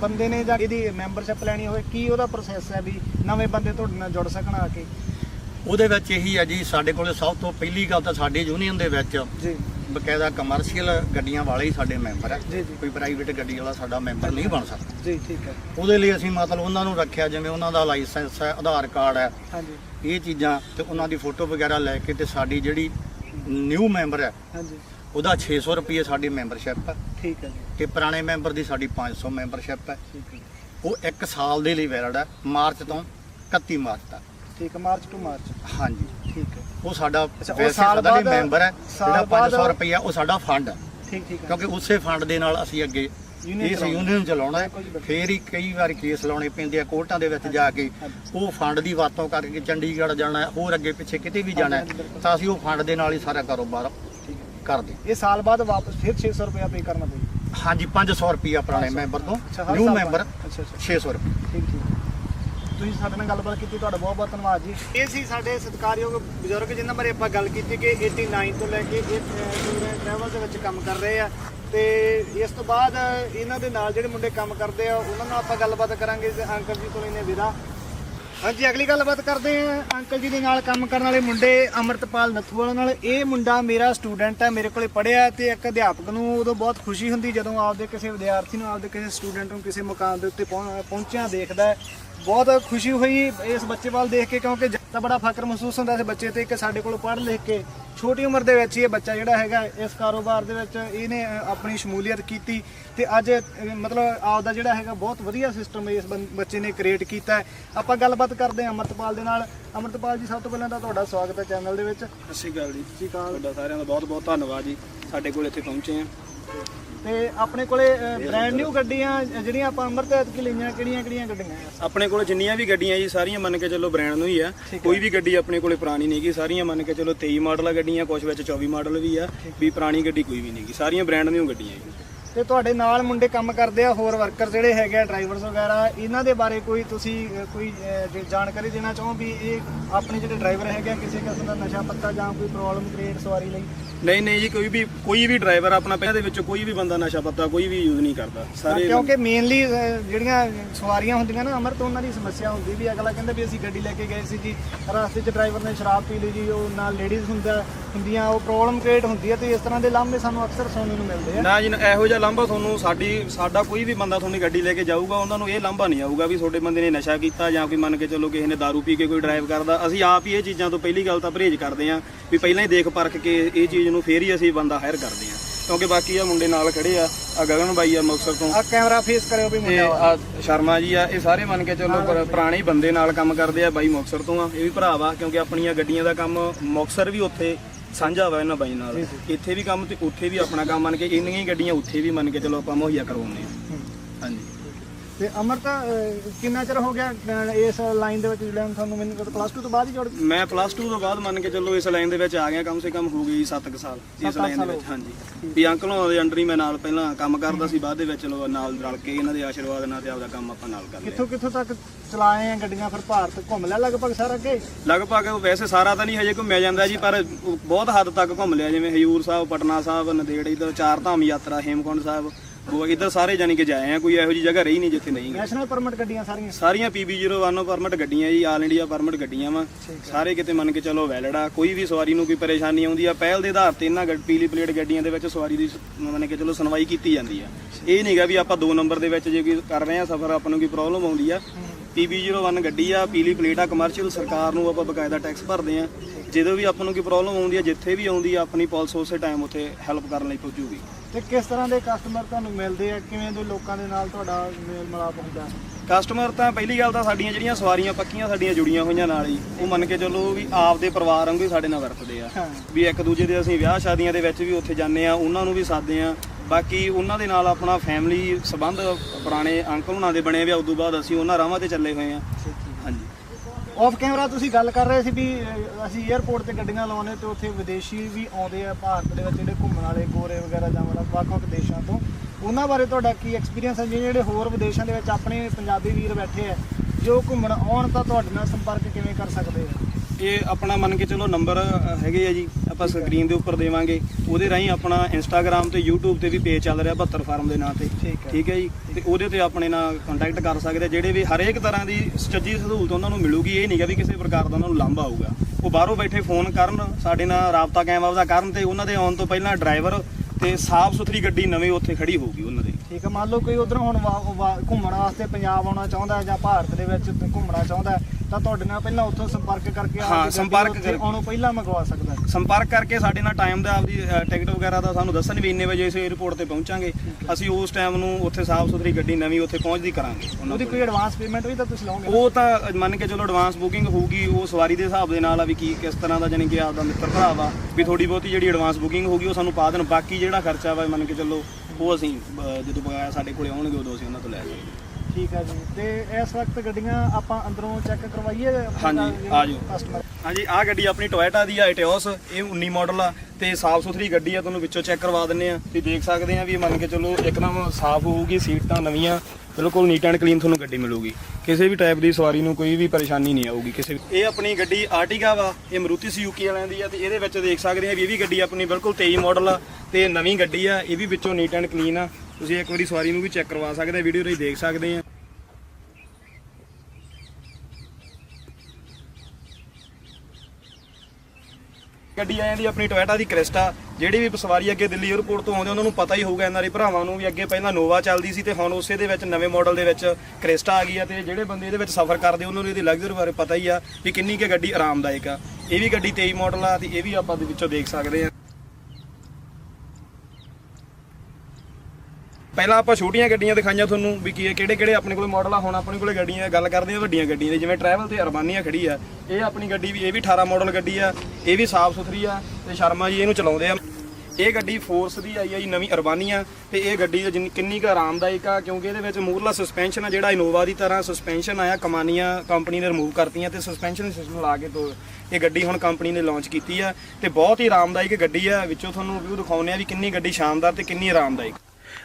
ਬੰਦੇ ਨੇ ਜਾਂ ਇਹਦੀ ਮੈਂਬਰਸ਼ਿਪ ਲੈਣੀ ਹੋਵੇ ਕੀ ਉਹਦਾ ਪ੍ਰੋਸੈਸ ਹੈ ਵੀ ਨਵੇਂ ਬੰਦੇ ਤੁਹਾਡੇ ਨਾਲ ਜੁੜ ਸਕਣ ਆ ਕੇ? ਉਹਦੇ ਵਿੱਚ ਇਹੀ ਹੈ ਜੀ ਸਾਡੇ ਕੋਲੇ ਸਭ ਤੋਂ ਪਹਿਲੀ ਗੱਲ ਤਾਂ ਸਾਡੀ ਯੂਨੀਅਨ ਦੇ ਵਿੱਚ ਜੀ। ਬਕਾਇਦਾ ਕਮਰਸ਼ੀਅਲ ਗੱਡੀਆਂ ਵਾਲੇ ਹੀ ਸਾਡੇ ਮੈਂਬਰ ਜੀ। ਕੋਈ ਪ੍ਰਾਈਵੇਟ ਗੱਡੀ ਵਾਲਾ ਸਾਡਾ ਮੈਂਬਰ ਨਹੀਂ ਬਣ ਸਕਦਾ। ਜੀ ਠੀਕ ਹੈ। ਉਹਦੇ ਲਈ ਅਸੀਂ ਮਤਲਬ ਉਹਨਾਂ ਨੂੰ ਰੱਖਿਆ ਜਿਵੇਂ ਉਹਨਾਂ ਦਾ ਲਾਇਸੈਂਸ ਹੈ ਆਧਾਰ ਕਾਰਡ ਹੈ। ਹਾਂਜੀ। ਇਹ ਚੀਜ਼ਾਂ ਤੇ ਉਹਨਾਂ ਦੀ ਫੋਟੋ ਵਗੈਰਾ ਲੈ ਕੇ ਤੇ ਸਾਡੀ ਜਿਹੜੀ ਨਿਊ ਮੈਂਬਰ ਹੈ ਹਾਂਜੀ। ਉਹਦਾ 600 ਰੁਪਏ ਸਾਡੀ ਮੈਂਬਰਸ਼ਿਪ ਹੈ। ਠੀਕ ਹੈ ਜੀ। ਤੇ ਪੁਰਾਣੇ ਮੈਂਬਰ ਦੀ ਸਾਡੀ 500 ਮੈਂਬਰਸ਼ਿਪ ਹੈ। ਠੀਕ ਹੈ ਉਹ 1 ਸਾਲ ਦੇ ਲਈ ਵੈਲਿਡ ਹੈ ਮਾਰਚ ਤੋਂ 31 ਮਾਰਚ ਤੱਕ। ਠੀਕ ਹੈ ਮਾਰਚ ਟੂ ਮਾਰਚ। ਹਾਂਜੀ। ਠੀਕ ਹੈ। ਉਹ ਸਾਡਾ ਅੱਛਾ, ਉਹ ਵੈਸੇ ਸਾਲ ਸਾਡਾ ਬਾਅਦ- ਮੈਂਬਰ ਹੈ ਸਾਲ ਜਿਹੜਾ ਬਾਅਦ- 500 ਰੁਪਇਆ ਉਹ ਸਾਡਾ ਫੰਡ ਹੈ। ਠੀਕ ਠੀਕ ਹੈ। ਕਿਉਂਕਿ ਉਸੇ ਫੰਡ ਦੇ ਨਾਲ ਅਸੀਂ ਅੱਗੇ Union ਇਸ ਚਲਾਉਣਾ। ਯੂਨੀਅਨ ਚਲਾਉਣਾ ਹੈ। ਬਿਲਕੁਲ ਜੀ, ਬਿਲਕੁਲ। ਫੇਰ ਹੀ ਕਈ ਵਾਰ ਕੇਸ ਲਾਉਣੇ ਪੈਂਦੇ ਆ ਕੋਰਟਾਂ ਦੇ ਵਿੱਚ ਜਾ ਕੇ ਉਹ ਫੰਡ ਦੀ ਵਰਤੋਂ ਕਰਕੇ ਚੰਡੀਗੜ੍ਹ ਜਾਣਾ ਹੈ, ਹੋਰ ਅੱਗੇ ਪਿੱਛੇ ਕਿਤੇ ਵੀ ਜਾਣਾ ਹਾਂਜੀ, ਹੈ, ਬਿਲਕੁਲ। ਤਾਂ ਅਸੀਂ ਉਹ ਫੰਡ ਦੇ ਨਾਲ ਹੀ ਸਾਰਾ ਕਾਰੋਬਾਰ ਠੀਕ ਹੈ। ਕਰਦੇ। ਇਹ ਸਾਲ ਬਾਅਦ ਵਾਪਸ ਫਿਰ 600 ਰੁਪਇਆ ਪੇ ਕਰਨਾ ਪਊਗਾ ਹਾਂਜੀ 500 ਰੁਪਇਆ ਪੁਰਾਣੇ ਮੈਂਬਰ ਤੋਂ ਅੱਛਾ, ਹਰ ਨਿਊ ਸਾਲ ਮੈਂਬਰ ਬਾਅਦ। ਅੱਛਾ। ਅੱਛਾ 600 ਰੁਪਏ ਠੀਕ ਠੀਕ। ਤੁਸੀਂ ਸਾਡੇ ਨਾਲ ਗੱਲਬਾਤ ਕੀਤੀ, ਤੁਹਾਡਾ ਬਹੁਤ ਬਹੁਤ ਧੰਨਵਾਦ ਜੀ। ਇਹ ਸੀ ਸਾਡੇ ਸਤਿਕਾਰਯੋਗ ਬਜ਼ੁਰਗ ਜਿਨ੍ਹਾਂ ਬਾਰੇ ਆਪਾਂ ਗੱਲ ਕੀਤੀ ਕਿ 89 ਤੋਂ ਲੈ ਕੇ ਇਹ ਟੂਰ ਐਂਡ ਟਰੈਵਲ ਦੇ ਵਿੱਚ ਕੰਮ ਕਰ ਰਹੇ ਆ। ਤੇ ਇਸ ਤੋਂ ਬਾਅਦ ਇਹਨਾਂ ਦੇ ਨਾਲ ਜਿਹੜੇ ਮੁੰਡੇ ਕੰਮ ਕਰਦੇ ਆ, ਉਹਨਾਂ ਨਾਲ ਆਪਾਂ ਗੱਲਬਾਤ ਕਰਾਂਗੇ ਅੰਕਲ ਜੀ ਤੋਂ ਇਹਨੇ ਵਿਦਾ। ਹਾਂਜੀ, ਅਗਲੀ ਗੱਲਬਾਤ ਕਰਦੇ ਆ। ਅੰਕਲ ਜੀ ਦੇ ਨਾਲ ਕੰਮ ਕਰਨ ਵਾਲੇ ਮੁੰਡੇ ਅਮਰਤਪਾਲ ਨੱਥੂਵਾਲਾ ਨਾਲ। ਇਹ ਮੁੰਡਾ ਮੇਰਾ ਸਟੂਡੈਂਟ ਹੈ ਮੇਰੇ ਕੋਲੇ ਪੜ੍ਹਿਆ ਤੇ ਇੱਕ ਅਧਿਆਪਕ ਨੂੰ ਉਦੋਂ ਬਹੁਤ ਖੁਸ਼ੀ ਹੁੰਦੀ ਜਦੋਂ ਆਪਦੇ ਕਿਸੇ ਵਿਦਿਆਰਥੀ ਨੂੰ, ਆਪਦੇ ਕਿਸੇ ਸਟੂਡੈਂਟ ਨੂੰ ਕਿਸੇ ਮੁਕਾਮ ਦੇ ਉੱਤੇ ਪਹੁੰ- ਪਹੁੰਚਿਆ ਦੇਖਦਾ ਬਹੁਤ ਖੁਸ਼ੀ ਹੋਈ ਇਸ ਬੱਚੇ ਵੱਲ ਦੇਖ ਕੇ ਕਿਉਂਕਿ ਤਾਂ ਬੜਾ ਫਖਰ ਮਹਿਸੂਸ ਹੁੰਦਾ ਇਸ ਬੱਚੇ ਤੇ ਕਿ ਸਾਡੇ ਕੋਲ ਪੜ੍ਹ ਲਿਖ ਕੇ ਛੋਟੀ ਉਮਰ ਦੇ ਵਿੱਚ ਹੀ ਇਹ ਬੱਚਾ ਜਿਹੜਾ ਹੈਗਾ ਇਸ ਕਾਰੋਬਾਰ ਦੇ ਵਿੱਚ ਇਹਨੇ ਆਪਣੀ ਸ਼ਮੂਲੀਅਤ ਕੀਤੀ ਤੇ ਅੱਜ ਮਤਲਬ ਆਪਦਾ ਜਿਹੜਾ ਹੈਗਾ ਬਹੁਤ ਵਧੀਆ ਸਿਸਟਮ ਇਸ ਬੱਚੇ ਨੇ ਕ੍ਰੀਏਟ ਕੀਤਾ। ਆਪਾਂ ਗੱਲਬਾਤ ਕਰਦੇ ਹਾਂ ਅਮਰਤਪਾਲ ਦੇ ਨਾਲ। ਅਮਰਤਪਾਲ ਜੀ ਸਭ ਤੋਂ ਪਹਿਲਾਂ ਤਾਂ ਤੁਹਾਡਾ ਸਵਾਗਤ ਹੈ ਚੈਨਲ ਦੇ ਵਿੱਚ। ਸਤਿ ਸ਼੍ਰੀ ਅਕਾਲ ਜੀ। ਤੁਹਾਡਾ ਸਾਰਿਆਂ ਦਾ ਬਹੁਤ ਬਹੁਤ ਧੰਨਵਾਦ ਜੀ। ਸਾਡੇ ਕੋਲ ਇੱਥੇ ਪਹੁੰਚੇ ਆ ਤੇ ਆਪਣੇ ਕੋਲੇ ਬ੍ਰਾਂਡ ਨਿਊ ਗੱਡੀਆਂ ਜਿਹੜੀਆਂ ਆਪਾਂ ਅੰਮ੍ਰਿਤ ਐਤਕੀ ਲਈਆਂ ਕਿਹੜੀਆਂ ਕਿਹੜੀਆਂ ਗੱਡੀਆਂ ਆ? ਆਪਣੇ ਕੋਲ ਜਿੰਨੀਆਂ ਵੀ ਗੱਡੀਆਂ ਜੀ ਸਾਰੀਆਂ ਮੰਨ ਕੇ ਚੱਲੋ ਬ੍ਰਾਂਡ ਨੂੰ ਹੀ ਆ। ਕੋਈ ਵੀ ਗੱਡੀ ਆਪਣੇ ਕੋਲੇ ਪੁਰਾਣੀ ਨਹੀਂ ਗੀ ਸਾਰੀਆਂ ਮੰਨ ਕੇ ਚੱਲੋ 23 ਮਾਡਲ ਆ ਗੱਡੀਆਂ ਕੁਝ ਵਿੱਚ 24 ਮਾਡਲ ਵੀ ਆ ਵੀ ਪੁਰਾਣੀ ਗੱਡੀ ਕੋਈ ਵੀ ਨਹੀਂ ਗੀ ਸਾਰੀਆਂ ਬ੍ਰਾਂਡ ਨਿਊ ਗੱਡੀਆਂ ਜੀ। ਤੇ ਤੁਹਾਡੇ ਨਾਲ ਮੁੰਡੇ ਕੰਮ ਕਰਦੇ ਆ ਹੋਰ ਵਰਕਰ ਜਿਹੜੇ ਹੈਗੇ ਆ ਡਰਾਈਵਰਸ ਵਗੈਰਾ ਇਹਨਾਂ ਦੇ ਬਾਰੇ ਕੋਈ ਤੁਸੀਂ ਕੋਈ ਜਾਣਕਾਰੀ ਦੇਣਾ ਚਾਹੋ ਵੀ ਇਹ ਆਪਣੇ ਜਿਹੜੇ ਡਰਾਈਵਰ ਹੈਗੇ ਆ ਕਿਸੇ ਕਿਸਮ ਦਾ ਨਸ਼ਾ ਪੱਤਾ ਜਾਂ ਕੋਈ ਪ੍ਰੋਬਲਮ ਕ੍ਰੀਏਟ ਸਵਾਰੀ ਲਈ? ਨਹੀਂ ਨਹੀਂ ਜੀ ਕੋਈ ਵੀ ਕੋਈ ਵੀ ਡਰਾਈਵਰ ਆਪਣਾ ਪਹਿਲਾਂ ਦੇ ਵਿੱਚ ਕੋਈ ਵੀ ਬੰਦਾ ਨਸ਼ਾ ਪੱਤਾ ਕੋਈ ਵੀ ਯੂਜ਼ ਨਹੀਂ ਕਰਦਾ। ਸਾਰੇ ਕਿਉਂਕਿ ਮੇਨਲੀ ਜਿਹੜੀਆਂ ਸਵਾਰੀਆਂ ਹੁੰਦੀਆਂ ਨਾ ਅਮਰ ਤੋਂ ਉਹਨਾਂ ਦੀ ਸਮੱਸਿਆ ਹੁੰਦੀ ਵੀ ਅਗਲਾ ਕਹਿੰਦਾ ਵੀ ਅਸੀਂ ਗੱਡੀ ਲੈ ਕੇ ਗਏ ਸੀ ਜੀ ਰਸਤੇ 'ਚ ਡਰਾਈਵਰ ਨੇ ਸ਼ਰਾਬ ਪੀ ਲਈ ਜੀ ਉਹ ਨਾਲ ਲੇਡੀਜ਼ ਹੁੰਦਾ ਹੁੰਦੀਆਂ ਉਹ ਪ੍ਰੋਬਲਮ ਕ੍ਰੀਏਟ ਹੁੰਦੀ ਹੈ ਤੇ ਇਸ ਤਰ੍ਹਾਂ ਦੇ ਲਾਂਭੇ ਸਾਨੂੰ ਅਕਸਰ ਸੁਣਨ ਨੂੰ ਮਿਲਦੇ ਆ। ਨਾ ਜੀ ਇਹੋ ਜਿਹਾ ਲਾਂਭਾ ਤੁਹਾਨੂੰ ਸਾਡੀ ਸਾਡਾ ਕੋਈ ਵੀ ਬੰਦਾ ਤੁਹਾਨੂੰ ਗੱਡੀ ਲੈ ਕੇ ਜਾਊਗਾ ਉਹਨਾਂ ਨੂੰ ਇਹ ਲਾਂਭਾ ਨਹੀਂ ਆਊਗਾ ਵੀ ਤੁਹਾਡੇ ਬੰਦੇ ਨੇ ਨਸ਼ਾ ਕੀਤਾ ਜਾਂ ਕੋਈ ਮੰਨ ਕੇ ਚੱਲੋ ਕਿਸੇ ਨੇ दारू ਪੀ ਕੇ ਕੋਈ ਡਰਾਈਵ ਕਰਦਾ। ਅਸੀਂ ਆਪ ਹੀ ਇਹ ਚੀਜ਼ਾਂ ਤੋਂ ਪਹਿਲੀ ਗੱਲ ਤਾਂ ਪਰਹੇਜ਼ ਕਰਦੇ ਆਂ ਵੀ ਪਹਿਲਾਂ ਹੀ ਦੇਖ ਪਰਖ ਕੇ ਇਹ ਚੀਜ਼ ਨੂੰ ਫੇਰ ਹੀ ਅਸੀਂ ਬੰਦਾ ਹਾਇਰ ਕਰਦੇ ਆਂ ਕਿਉਂਕਿ ਬਾਕੀ ਆ ਮੁੰਡੇ ਨਾਲ ਖੜੇ ਆ ਆ ਗਗਨ ਬਾਈ ਆ ਮੁਕਤਸਰ ਤੋਂ। ਆ ਕੈਮਰਾ ਫੇਸ ਕਰਿਓ ਵੀ ਮੁੰਡਾ। ਆ ਸ਼ਰਮਾ ਜੀ ਆ ਇਹ ਸਾਰੇ ਮੰਨ ਕੇ ਚੱਲੋ ਪਰ- ਪੁਰਾਣੇ ਹੀ ਬੰਦੇ ਨਾਲ ਕੰਮ ਕਰਦੇ ਆ ਬਾਈ ਮੁਕਤਸਰ ਤੋਂ ਆ ਇਹ ਵੀ ਭਰਾ ਵਾ ਕਿਉਂਕਿ ਆਪਣੀਆਂ ਗੱਡੀਆਂ ਦਾ ਕੰਮ ਮੁਕਤਸਰ ਵੀ ਉੱਥੇ ਸਾਂਝਾ ਵਾ ਇਹਨਾਂ ਬਾਈ ਨਾਲ। ਇੱਥੇ ਵੀ ਕੰਮ ਤੇ ਉੱਥੇ ਵੀ ਆਪਣਾ ਕੰਮ ਮੰਨ ਕੇ ਇੰਨੀਆਂ ਹੀ ਗੱਡੀਆਂ ਉੱਥੇ ਵੀ ਮੰਨ ਕੇ ਚੱਲੋ ਆਪਾਂ ਮੁਹੱਈਆ ਕਰਵਾਉਂਦੇ ਆ ਹਾਂਜੀ ਤੇ ਅਮਰ ਤਾਂ ਅਹ, ਕਿੰਨਾ ਚਿਰ ਹੋ ਗਿਆ ਅਹ, ਇਸ ਲਾਈਨ ਦੇ ਵਿੱਚ ਜਿਹੜਾ ਤੁਹਾਨੂੰ ਮੈਨੂੰ ਪਲੱਸ 2 ਤੋਂ ਬਾਅਦ ਹੀ ਜੁੜ ਮੈਂ ਪਲੱਸ 2 ਤੋਂ ਬਾਅਦ ਮੰਨ ਕੇ ਚੱਲੋ ਇਸ ਲਾਈਨ ਦੇ ਵਿੱਚ ਆ ਗਿਆ ਕਮ ਸੇ ਕਮ ਹੋ ਗਈ 7 ਸਾਲ ਇਸ ਸੱਤ ਲਾਈਨ ਦੇ ਸਾਲ ਵਿੱਚ ਹੋ ਹਾਂਜੀ। ਵੀ ਅੰਕਲ ਹੋਣਾ ਦੇ ਅੰਡਰ ਹੀ ਮੈਂ ਨਾਲ ਪਹਿਲਾਂ ਕੰਮ ਕਰਦਾ ਸੀ ਬਾਅਦ ਦੇ ਵਿੱਚ ਚਲੋ ਨਾਲ ਰਲ ਕੇ ਇਹਨਾਂ ਦੇ ਆਸ਼ੀਰਵਾਦ ਨਾਲ ਤੇ ਆਪਦਾ ਕੰਮ ਆਪਾਂ ਨਾਲ ਕਰ ਲਿਆ। ਕਿੱਥੋਂ ਕਿੱਥੋਂ ਤੱਕ ਚਲਾਏ ਆ ਗੱਡੀਆਂ ਫਿਰ ਭਾਰਤ ਘੁੰਮ ਲਿਆ ਲਗਭਗ ਸਾਰਾ ਕੇ ਲਗਭਗ ਵੈਸੇ ਸਾਰਾ ਤਾਂ ਨਹੀਂ ਹਜੇ ਘੁੰਮਿਆ ਜਾਂਦਾ ਜੀ ਪਰ ਬਹੁਤ ਹੱਦ ਤੱਕ ਘੁੰਮ ਲਿਆ ਜਿਵੇਂ ਹਜੂਰ ਸਾਹਿਬ ਪਟਨਾ ਸਾਹਿਬ ਨੰਦੇੜ ਇਧਰ ਚਾਰ ਧਾਮ ਯਾਤਰਾ ਹੇਮਕੁੰਡ ਸਾਹਿਬ ਉਹ ਇਧਰ ਸਾਰੇ ਜਾਣੀ ਕਿ ਜਾਏ ਆ ਕੋਈ ਇਹੋ ਜੀ ਜਗ੍ਹਾ ਰਹੀ ਨਹੀਂ ਜਿੱਥੇ ਨਹੀਂ ਗਏ। ਨੈਸ਼ਨਲ ਪਰਮਿਟ ਗੱਡੀਆਂ ਸਾਰੀਆਂ? ਸਾਰੀਆਂ PB01 ਪਰਮਿਟ ਗੱਡੀਆਂ ਜੀ ਆਲ ਇੰਡੀਆ ਪਰਮਿਟ ਗੱਡੀਆਂ ਵਾ। ਸਾਰੇ ਕਿਤੇ ਮੰਨ ਕੇ ਚੱਲੋ ਵੈਲਿਡ ਆ ਕੋਈ ਵੀ ਸਵਾਰੀ ਨੂੰ ਕੋਈ ਪਰੇਸ਼ਾਨੀ ਆਉਂਦੀ ਆ ਪਹਿਲ ਦੇ ਆਧਾਰ ਤੇ ਇਹਨਾਂ ਗੱਡ- ਪੀਲੀ ਪਲੇਟ ਗੱਡੀਆਂ ਦੇ ਵਿੱਚ ਸਵਾਰੀ ਦੀ ਮੰਨ ਕੇ ਚੱਲੋ ਸੁਣਵਾਈ ਕੀਤੀ ਜਾਂਦੀ ਆ। ਇਹ ਨਹੀਂਗਾ ਵੀ ਆਪਾਂ 2 ਨੰਬਰ ਦੇ ਵਿੱਚ ਜੇ ਕੋਈ ਕਰ ਰਹੇ ਆ ਸਫ਼ਰ ਆਪਾਂ ਨੂੰ ਕੋਈ ਪ੍ਰੋਬਲਮ ਆਉਂਦੀ ਆ। PB01 ਗੱਡੀ ਆ ਪੀਲੀ ਪਲੇਟ ਆ ਕਮਰਸ਼ੀਅਲ ਸਰਕਾਰ ਨੂੰ ਆਪਾਂ ਬਕਾਇਦਾ ਟੈਕਸ ਭਰਦੇ ਆ। ਜਦੋਂ ਵੀ ਆਪਾਂ ਨੂੰ ਕੋਈ ਪ੍ਰੋਬਲਮ ਆਉਂਦੀ ਆ ਜਿੱਥੇ ਵੀ ਆਉਂਦੀ ਆ ਆਪਣੀ ਪੁਲਿਸ ਉਸੇ ਟਾਈਮ ਉੱਥੇ ਹੈਲਪ ਕਰਨ ਲਈ ਪਹੁੰਚੂਗੀ ਤੇ ਕਿਸ ਤਰ੍ਹਾਂ ਦੇ ਕਸਟਮਰ ਤੁਹਾਨੂੰ ਮਿਲਦੇ ਆ? ਕਿਵੇਂ ਦੇ ਲੋਕਾਂ ਦੇ ਨਾਲ ਤੁਹਾਡਾ ਮੇਲ ਮਿਲਾਪ ਹੁੰਦਾ ਕਸਟਮਰ ਤਾਂ ਪਹਿਲੀ ਗੱਲ ਤਾਂ ਸਾਡੀਆਂ ਜਿਹੜੀਆਂ ਸਵਾਰੀਆਂ ਪੱਕੀਆਂ ਸਾਡੀਆਂ ਜੁੜੀਆਂ ਹੋਈਆਂ ਨਾਲ ਹੀ। ਉਹ ਮੰਨ ਕੇ ਚੱਲੋ ਵੀ ਆਪਦੇ ਪਰਿਵਾਰ ਵਾਂਗੂ ਸਾਡੇ ਨਾਲ ਵਰਤਦੇ ਆ। ਵੀ ਇੱਕ ਦੂਜੇ ਦੇ ਅਸੀਂ ਵਿਆਹ ਸ਼ਾਦੀਆਂ ਦੇ ਵਿੱਚ ਵੀ ਉੱਥੇ ਜਾਂਦੇ ਆ ਉਹਨਾਂ ਨੂੰ ਵੀ ਸਾਦੇ ਆ। ਬਾਕੀ ਉਹਨਾਂ ਦੇ ਨਾਲ ਆਪਣਾ ਫੈਮਿਲੀ ਸੰਬੰਧ, ਪੁਰਾਣੇ ਅੰਕਲ ਹੁਣਾਂ ਦੇ ਬਣੇ ਵੀ ਆ, ਉਦੋਂ ਬਾਅਦ ਅਸੀਂ ਉਹਨਾਂ ਰਾਹਾਂ ਤੇ ਚੱਲੇ ਹੋਏ ਆ। ਹਾਂਜੀ। ਆਫ ਕੈਮਰਾ ਤੁਸੀਂ ਗੱਲ ਕਰ ਰਹੇ ਸੀ ਵੀ ਅਸੀਂ 에ਅਰਪੋਰਟ ਤੇ ਗੱਡੀਆਂ ਲਾਉਨੇ ਤੇ ਉੱਥੇ ਵਿਦੇਸ਼ੀ ਵੀ ਆਉਂਦੇ ਆ, ਭਾਰਤ ਦੇ ਵਿੱਚ ਜਿਹੜੇ ਘੁੰਮਣ ਵਾਲੇ ਗੋਰੇ ਵਗੈਰਾ ਜਾਂ ਮਤਲਬ ਵੱਖ-ਵੱਖ ਦੇਸ਼ਾਂ ਤੋਂ। ਉਹਨਾਂ ਬਾਰੇ ਤੁਹਾਡਾ ਕੀ ਐਕਸਪੀਰੀਅੰਸ ਹੈ? ਜਿਹੜੇ ਹੋਰ ਵਿਦੇਸ਼ਾਂ ਦੇ ਵਿੱਚ ਆਪਣੇ ਪੰਜਾਬੀ ਵੀਰ ਬੈਠੇ ਆ, ਜੋ ਘੁੰਮਣ ਆਉਣ ਤਾਂ ਤੁਹਾਡੇ ਨਾਲ ਸੰਪਰਕ ਕਿਵੇਂ ਕਰ ਸਕਦੇ ਆ? ਇਹ ਆਪਣਾ ਮੰਨ ਕੇ ਚਲੋ ਨੰਬਰ ਹੈਗੇ ਆ ਜੀ ਆਪਾਂ ਸਕਰੀਨ ਦੇ ਉੱਪਰ ਦੇਵਾਂਗੇ। ਉਹਦੇ ਰਾਹੀਂ ਆਪਣਾ ਇੰਸਟਾਗ੍ਰam ਤੇ YouTube ਤੇ ਵੀ ਪੇਜ ਚੱਲ ਰਿਹਾ 72 ਫਾਰਮ ਦੇ ਨਾਂ ਤੇ। ਠੀਕ ਹੈ। ਜੀ? ਤੇ ਉਹਦੇ ਤੇ ਆਪਣੇ ਨਾਲ ਕੰਟੈਕਟ ਕਰ ਸਕਦੇ ਜਿਹੜੇ ਵੀ ਹਰੇਕ ਤਰ੍ਹਾਂ ਦੀ ਸੱਚੀ ਸਹੂਲਤ ਉਹਨਾਂ ਨੂੰ ਮਿਲੂਗੀ। ਇਹ ਨਹੀਂਗਾ ਵੀ ਕਿਸੇ ਪ੍ਰਕਾਰ ਦਾ ਉਹਨਾਂ ਨੂੰ ਲਾਂਭਾ ਆਊਗਾ। ਉਹ ਬਾਹਰੋਂ ਬੈਠੇ ਫੋਨ ਕਰਨ ਸਾਡੇ ਨਾਲ ਰਾਬਤਾ ਕਾਇਮ ਆਪਦਾ ਕਰਨ ਤੇ ਉਹਨਾਂ ਦੇ ਆਉਣ ਤੋਂ ਪਹਿਲਾਂ ਡਰਾਈਵਰ ਤੇ ਸਾਫ਼ ਸੁਥਰੀ ਗੱਡੀ ਨਵੀਂ ਉੱਥੇ ਖੜੀ ਹੋਊਗੀ ਉਹਨਾਂ ਦੇ। ਠੀਕ ਹੈ ਮੰਨ ਲਓ ਕੋਈ ਉਧਰ ਹੁਣ ਘੁੰਮਣ ਵਾਸਤੇ ਪੰਜਾਬ ਆਉਣਾ ਚਾਹੁੰਦਾ ਜਾਂ ਭਾਰਤ ਦੇ ਵਿੱਚ ਘੁੰਮਣਾ ਚਾਹੁੰਦਾ ਤਾਂ ਤੁਹਾਡੇ ਨਾਲ ਪਹਿਲਾਂ ਉੱਥੋਂ ਸੰਪਰਕ ਕਰਕੇ ਹਾਂ, ਆਪਦੀ ਗੱਡੀ ਸੰਪਰਕ ਉੱਥੇ ਕਰਕੇ। ਆਉਣੋਂ ਪਹਿਲਾਂ ਮੰਗਵਾ ਸਕਦਾ ਹੈ। ਸੰਪਰਕ ਕਰਕੇ ਸਾਡੇ ਨਾਲ ਟਾਈਮ ਦਾ ਆਪਦੀ ਅ, ਟਿਕਟ ਵਗੈਰਾ ਦਾ ਸਾਨੂੰ ਦੱਸਣ ਵੀ ਇੰਨੇ ਵਜੇ ਅਸੀਂ 에어ਪੋਰਟ ਤੇ ਪਹੁੰਚਾਂਗੇ ਅਸੀਂ ਉਸ ਟਾਈਮ ਨੂੰ ਉੱਥੇ ਸਾਫ਼ ਸੁਥਰੀ ਗੱਡੀ ਨਵੀਂ ਉੱਥੇ ਪਹੁੰਚਦੀ ਕਰਾਂਗੇ ਉਹਨਾਂ ਉਹਦੀ ਕੋਲ। ਕੋਈ ਐਡਵਾਂਸ ਪੇਮੈਂਟ ਵੀ ਤਾਂ ਤੁਸੀਂ ਲਓਗੇ ਨਾ? ਉਹ ਤਾਂ ਮੰਨ ਕੇ ਚਲੋ ਐਡਵਾਂਸ ਬੁਕਿੰਗ ਹੋਊਗੀ ਉਹ ਸਵਾਰੀ ਦੇ ਹਿਸਾਬ ਦੇ ਨਾਲ ਆ ਵੀ ਕੀ ਕਿਸ ਤਰ੍ਹਾਂ ਦਾ ਜਾਨੀ ਕਿ ਆਪਦਾ ਮਿੱਤਰ ਭਰਾ ਵਾ ਵੀ ਥੋੜੀ ਬਹੁਤੀ ਜਿਹੜੀ ਐਡਵਾਂਸ ਬੁਕਿੰਗ ਹੋਊਗੀ ਉਹ ਸਾਨੂੰ ਪਾ ਦੇਣ ਬਾਕੀ ਜਿਹੜਾ ਖਰਚਾ ਵਾ ਮੰਨ ਕੇ ਚੱਲੋ ਉਹ ਅਸੀਂ ਅ, ਜਦੋਂ ਬਗਾਇਆ ਸਾਡੇ ਕੋਲੇ ਆਉਣਗੇ ਉਦੋਂ ਅਸੀਂ ਉਹਨਾਂ ਤੋਂ ਲੈ ਜਾਵਾਂਗੇ ਠੀਕ ਹੈ ਜੀ। ਤੇ ਇਸ ਵਕਤ ਗੱਡੀਆਂ ਆਪਾਂ ਅੰਦਰੋਂ ਚੈੱਕ ਕਰਵਾਈਏ ਹਾਂਜੀ, ਆ ਜਾਓ। ਹਾਂਜੀ ਆਹ ਗੱਡੀ ਆਪਣੀ ਟੋਇਟਾ ਦੀ ਆ ਇਟਿਓਸ ਇਹ 19 ਮਾਡਲ ਆ। ਤੇ ਸਾਫ਼ ਸੁਥਰੀ ਗੱਡੀ ਆ ਤੁਹਾਨੂੰ ਵਿੱਚੋਂ ਚੈੱਕ ਕਰਵਾ ਦਿੰਨੇ ਆ। ਤੁਸੀਂ ਦੇਖ ਸਕਦੇ ਆ ਵੀ ਮੰਨ ਕੇ ਚੱਲੋ ਇੱਕਦਮ ਸਾਫ਼ ਹੋਊਗੀ ਸੀਟਾਂ ਨਵੀਆਂ ਬਿਲਕੁਲ ਨੀਟ ਐਂਡ ਕਲੀਨ ਤੁਹਾਨੂੰ ਗੱਡੀ ਮਿਲੂਗੀ। ਕਿਸੇ ਵੀ ਟਾਈਪ ਦੀ ਸਵਾਰੀ ਨੂੰ ਕੋਈ ਵੀ ਪਰੇਸ਼ਾਨੀ ਨਹੀਂ ਆਊਗੀ ਕਿਸੇ ਇਹ ਆਪਣੀ ਗੱਡੀ ਆਰਟੀਗਾ ਵਾ ਇਹ ਮਰੂਤੀ ਸੁਜ਼ੂਕੀ ਵਾਲਿਆਂ ਦੀ ਆ ਤੇ ਇਹਦੇ ਵਿੱਚ ਦੇਖ ਸਕਦੇ ਆ ਵੀ ਇਹ ਵੀ ਗੱਡੀ ਆਪਣੀ ਬਿਲਕੁਲ 23 ਮਾਡਲ ਆ ਤੇ ਨਵੀਂ ਗੱਡੀ ਆ ਇਹ ਵੀ ਵਿੱਚੋਂ ਨੀਟ ਐਂਡ ਕਲੀਨ ਆ। ਤੁਸੀਂ ਇੱਕ ਵਾਰੀ ਸਵਾਰੀ ਨੂੰ ਵੀ ਚੈੱਕ ਕਰਵਾ ਸਕਦੇ ਆ, ਵੀਡੀਓ ਰਾਹੀਂ ਦੇਖ ਸਕਦੇ ਆ। ਗੱਡੀ ਆ ਜਾਂਦੀ ਆਪਣੀ ਟੋਇਟਾ ਦੀ ਕ੍ਰਿਸਟਾ ਜਿਹੜੀ ਵੀ ਸਵਾਰੀ ਅੱਗੇ ਦਿੱਲੀ 에ਅਰਪੋਰਟ ਤੋਂ ਆਉਂਦੇ ਉਹਨਾਂ ਨੂੰ ਪਤਾ ਹੀ ਹੋਊਗਾ ਇਹਨਾਂ ਦੇ ਭਰਾਵਾਂ ਨੂੰ ਵੀ ਅੱਗੇ ਪਹਿਲਾਂ ਨੋਵਾ ਚੱਲਦੀ ਸੀ ਤੇ ਹੁਣ ਉਸੇ ਦੇ ਵਿੱਚ ਨਵੇਂ ਮਾਡਲ ਦੇ ਵਿੱਚ ਕ੍ਰਿਸਟਾ ਆ ਗਈ ਆ ਤੇ ਜਿਹੜੇ ਬੰਦੇ ਇਹਦੇ ਵਿੱਚ ਸਫ਼ਰ ਕਰਦੇ ਉਹਨਾਂ ਨੂੰ ਇਹਦੀ ਲਗਜ਼ਰੀ ਬਾਰੇ ਪਤਾ ਹੀ ਆ ਵੀ ਕਿੰਨੀ ਕੁ ਗੱਡੀ ਆਰਾਮਦਾਇਕ ਆ। ਇਹ ਵੀ ਗੱਡੀ 23 ਮਾਡਲ ਆ ਤੇ ਇਹ ਵੀ ਆਪਾਂ ਦੇ ਵਿੱਚੋਂ ਦੇਖ ਸਕਦੇ ਆ। ਪਹਿਲਾਂ ਆਪਾਂ ਛੋਟੀਆਂ ਗੱਡੀਆਂ ਦਿਖਾਈਆਂ ਤੁਹਾਨੂੰ ਵੀ ਕੀ ਕਿਹੜੇ ਕਿਹੜੇ ਆਪਣੇ ਕੋਲ ਮਾਡਲ ਆ, ਹੁਣ ਆਪਣੇ ਕੋਲੇ ਗੱਡੀਆਂ ਗੱਲ ਕਰਦੇ ਆ ਵੱਡੀਆਂ ਗੱਡੀਆਂ ਦੀ, ਜਿਵੇਂ ਟਰੈਵਲ ਤੇ ਅਰਮਾਨੀਆ ਖੜੀ ਆ। ਇਹ ਆਪਣੀ ਗੱਡੀ ਵੀ, ਇਹ ਵੀ 18 ਮਾਡਲ ਗੱਡੀ ਆ, ਇਹ ਵੀ ਸਾਫ਼ ਸੁਥਰੀ ਆ ਤੇ ਸ਼ਰਮਾ ਜੀ ਇਹਨੂੰ ਚਲਾਉਂਦੇ ਆ। ਇਹ ਗੱਡੀ ਫੋਰਸ ਦੀ ਆਈ ਆ ਜੀ, ਨਵੀਂ ਅਰਬਾਨੀਆ ਤੇ ਇਹ ਗੱਡੀ ਜਿੰਨੀ- ਕਿੰਨੀ ਕੁ ਆਰਾਮਦਾਇਕ ਆ, ਕਿਉਂਕਿ ਇਹਦੇ ਵਿੱਚ ਮੂਰਲਾ ਸਸਪੈਂਸ਼ਨ ਆ, ਜਿਹੜਾ ਇਨੋਵਾ ਦੀ ਤਰ੍ਹਾਂ ਸਸਪੈਂਸ਼ਨ ਆਇਆ, ਕਮਾਨੀਆਂ ਕੰਪਨੀ ਨੇ ਰਿਮੂਵ ਕਰਤੀਆਂ ਤੇ ਸਸਪੈਂਸ਼ਨ ਸਿਸਟਮ ਲਾ ਕੇ ਤੋਂ ਇਹ ਗੱਡੀ ਹੁਣ ਕੰਪਨੀ ਨੇ ਲਾਂਚ ਕੀਤੀ ਆ ਤੇ ਬਹੁਤ ਹੀ ਆਰਾਮਦਾਇਕ ਗੱਡੀ ਆ। ਵਿੱਚੋਂ ਤੁਹਾਨੂੰ ਵਿਊ ਦਿਖਾਉਂਦੇ ਆ ਵੀ ਕਿੰਨੀ ਗੱਡੀ ਸ਼ਾਨਦਾਰ ਤੇ ਕਿੰਨੀ ਆਰਾਮਦਾਇਕ।